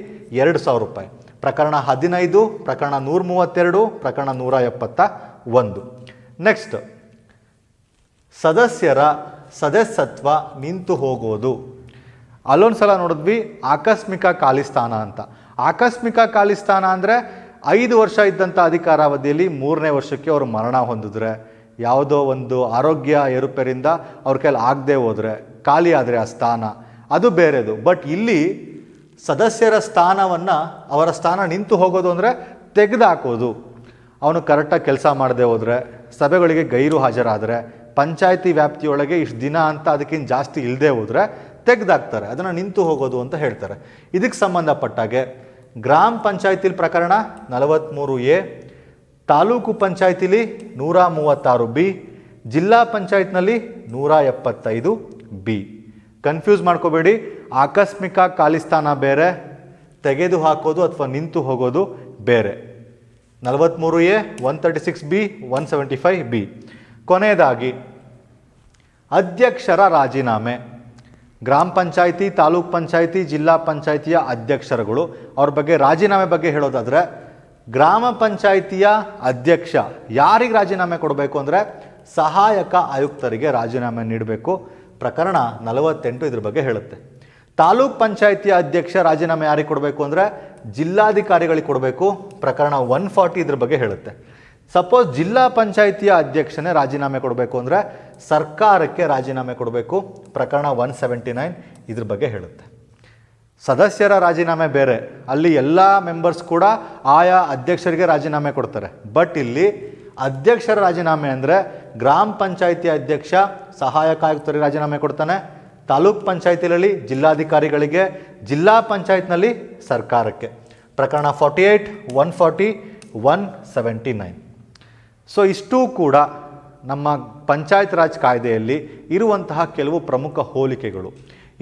ಎರಡು ಸಾವಿರ ರೂಪಾಯಿ. ಪ್ರಕರಣ ಹದಿನೈದು, ಪ್ರಕರಣ ನೂರ ಮೂವತ್ತೆರಡು ಪ್ರಕರಣ ನೂರ ಎಪ್ಪತ್ತ ಒಂದು. ನೆಕ್ಸ್ಟ್ ಸದಸ್ಯರ ಸದಸ್ಯತ್ವ ನಿಂತು ಹೋಗೋದು. ಅಲ್ಲೊಂದು ಸಲ ನೋಡಿದ್ವಿ, ಆಕಸ್ಮಿಕ ಖಾಲಿಸ್ಥಾನ ಅಂತ. ಆಕಸ್ಮಿಕ ಖಾಲಿಸ್ಥಾನ ಅಂದರೆ ಐದು ವರ್ಷ ಇದ್ದಂಥ ಅಧಿಕಾರಾವಧಿಯಲ್ಲಿ ಮೂರನೇ ವರ್ಷಕ್ಕೆ ಅವರು ಮರಣ ಹೊಂದಿದ್ರೆ, ಯಾವುದೋ ಒಂದು ಆರೋಗ್ಯ ಏರುಪೇರಿಂದ ಅವ್ರ ಕೈಲಿ ಆಗದೆ ಹೋದರೆ, ಖಾಲಿ ಆದರೆ ಆ ಸ್ಥಾನ. ಅದು ಬೇರೆದು. ಬಟ್ ಇಲ್ಲಿ ಸದಸ್ಯರ ಸ್ಥಾನವನ್ನು ಅವರ ಸ್ಥಾನ ನಿಂತು ಹೋಗೋದು ಅಂದರೆ ತೆಗೆದುಹಾಕೋದು ಅವನು ಕರೆಕ್ಟಾಗಿ ಕೆಲಸ ಮಾಡದೆ ಹೋದರೆ, ಸಭೆಗಳಿಗೆ ಗೈರು ಹಾಜರಾದರೆ, ಪಂಚಾಯಿತಿ ವ್ಯಾಪ್ತಿಯೊಳಗೆ ಇಷ್ಟು ದಿನ ಅಂತ ಅದಕ್ಕಿಂತ ಜಾಸ್ತಿ ಇಲ್ಲದೆ ಹೋದರೆ ತೆಗೆದಾಕ್ತಾರೆ. ಅದನ್ನು ನಿಂತು ಹೋಗೋದು ಅಂತ ಹೇಳ್ತಾರೆ. ಇದಕ್ಕೆ ಸಂಬಂಧಪಟ್ಟಾಗೆ ಗ್ರಾಮ ಪಂಚಾಯತಿಲಿ ಪ್ರಕರಣ ನಲವತ್ತ್ಮೂರು ಎ, ತಾಲೂಕು ಪಂಚಾಯತಿಲಿ ನೂರ ಮೂವತ್ತಾರು ಬಿ, ಜಿಲ್ಲಾ ಪಂಚಾಯತ್ನಲ್ಲಿ ನೂರ ಎಪ್ಪತ್ತೈದು ಬಿ. ಕನ್ಫ್ಯೂಸ್ ಮಾಡ್ಕೋಬೇಡಿ. ಆಕಸ್ಮಿಕ ಖಾಲಿಸ್ಥಾನ ಬೇರೆ, ತೆಗೆದು ಹಾಕೋದು ಅಥವಾ ನಿಂತು ಹೋಗೋದು ಬೇರೆ. ನಲವತ್ತ್ಮೂರು A one thirty six B one seventy five B. ಕೊನೆಯದಾಗಿ, ಅಧ್ಯಕ್ಷರ ರಾಜೀನಾಮೆ. ಗ್ರಾಮ ಪಂಚಾಯಿತಿ, ತಾಲೂಕ್ ಪಂಚಾಯಿತಿ, ಜಿಲ್ಲಾ ಪಂಚಾಯಿತಿಯ ಅಧ್ಯಕ್ಷರುಗಳು, ಅವ್ರ ಬಗ್ಗೆ ರಾಜೀನಾಮೆ ಬಗ್ಗೆ ಹೇಳೋದಾದರೆ, ಗ್ರಾಮ ಪಂಚಾಯಿತಿಯ ಅಧ್ಯಕ್ಷ ಯಾರಿಗೆ ರಾಜೀನಾಮೆ ಕೊಡಬೇಕು ಅಂದರೆ ಸಹಾಯಕ ಆಯುಕ್ತರಿಗೆ ರಾಜೀನಾಮೆ ನೀಡಬೇಕು. ಪ್ರಕರಣ ನಲವತ್ತೆಂಟು ಇದ್ರ ಬಗ್ಗೆ ಹೇಳುತ್ತೆ. ತಾಲೂಕ್ ಪಂಚಾಯಿತಿಯ ಅಧ್ಯಕ್ಷ ರಾಜೀನಾಮೆ ಯಾರಿಗೆ ಕೊಡಬೇಕು ಅಂದರೆ ಜಿಲ್ಲಾಧಿಕಾರಿಗಳಿಗೆ ಕೊಡಬೇಕು. ಪ್ರಕರಣ ಒನ್ ಫಾರ್ಟಿ ಇದ್ರ ಬಗ್ಗೆ ಹೇಳುತ್ತೆ. ಸಪೋಸ್ ಜಿಲ್ಲಾ ಪಂಚಾಯಿತಿಯ ಅಧ್ಯಕ್ಷನೇ ರಾಜೀನಾಮೆ ಕೊಡಬೇಕು ಅಂದರೆ ಸರ್ಕಾರಕ್ಕೆ ರಾಜೀನಾಮೆ ಕೊಡಬೇಕು. ಪ್ರಕರಣ ಒನ್ ಸೆವೆಂಟಿ ನೈನ್ ಇದ್ರ ಬಗ್ಗೆ ಹೇಳುತ್ತೆ. ಸದಸ್ಯರ ರಾಜೀನಾಮೆ ಬೇರೆ. ಅಲ್ಲಿ ಎಲ್ಲ ಮೆಂಬರ್ಸ್ ಕೂಡ ಆಯಾ ಅಧ್ಯಕ್ಷರಿಗೆ ರಾಜೀನಾಮೆ ಕೊಡ್ತಾರೆ. ಬಟ್ ಇಲ್ಲಿ ಅಧ್ಯಕ್ಷರ ರಾಜೀನಾಮೆ ಅಂದರೆ ಗ್ರಾಮ ಪಂಚಾಯಿತಿ ಅಧ್ಯಕ್ಷ, ಸಹಾಯಕ ಆಯುಕ್ತರಿಗೆ ರಾಜೀನಾಮೆ ಕೊಡ್ತಾನೆ. ತಾಲೂಕ್ ಪಂಚಾಯತಿನಲ್ಲಿ ಜಿಲ್ಲಾಧಿಕಾರಿಗಳಿಗೆ ಜಿಲ್ಲಾ ಪಂಚಾಯತ್ನಲ್ಲಿ ಸರ್ಕಾರಕ್ಕೆ. ಪ್ರಕರಣ forty eight one forty, one seventy nine. So ಇಷ್ಟೂ ಕೂಡ ನಮ್ಮ ಪಂಚಾಯತ್ ರಾಜ್ ಕಾಯ್ದೆಯಲ್ಲಿ ಇರುವಂತಹ ಕೆಲವು ಪ್ರಮುಖ ಹೋಲಿಕೆಗಳು.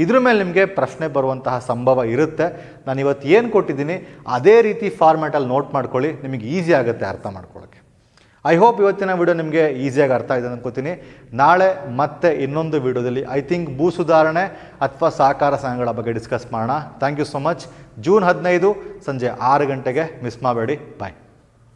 ಇದ್ರ ಮೇಲೆ ನಿಮಗೆ ಪ್ರಶ್ನೆ ಬರುವಂತಹ ಸಂಭವ ಇರುತ್ತೆ. ನಾನು ಇವತ್ತು ಏನು ಕೊಟ್ಟಿದ್ದೀನಿ, ಅದೇ ರೀತಿ ಫಾರ್ಮ್ಯಾಟಲ್ಲಿ ನೋಟ್ ಮಾಡ್ಕೊಳ್ಳಿ, ನಿಮಗೆ ಈಸಿ ಆಗುತ್ತೆ ಅರ್ಥ ಮಾಡ್ಕೊಳ್ಳೋಕ್ಕೆ ಐ ಹೋಪ್ ಇವತ್ತಿನ ವಿಡಿಯೋ ನಿಮಗೆ ಈಸಿಯಾಗಿ ಅರ್ಥ ಆಗಿದೆ ಅನ್ಕೋತೀನಿ. ನಾಳೆ ಮತ್ತೆ ಇನ್ನೊಂದು ವಿಡಿಯೋದಲ್ಲಿ ಐ ಥಿಂಕ್ ಭೂ ಸುಧಾರಣೆ ಅಥವಾ ಸಹಕಾರ ಸಂಘಗಳ ಬಗ್ಗೆ ಡಿಸ್ಕಸ್ ಮಾಡೋಣ. Thank you so much June ಹದಿನೈದು ಸಂಜೆ ಆರು ಗಂಟೆಗೆ ಮಿಸ್ ಮಾಡಬೇಡಿ. ಬಾಯ್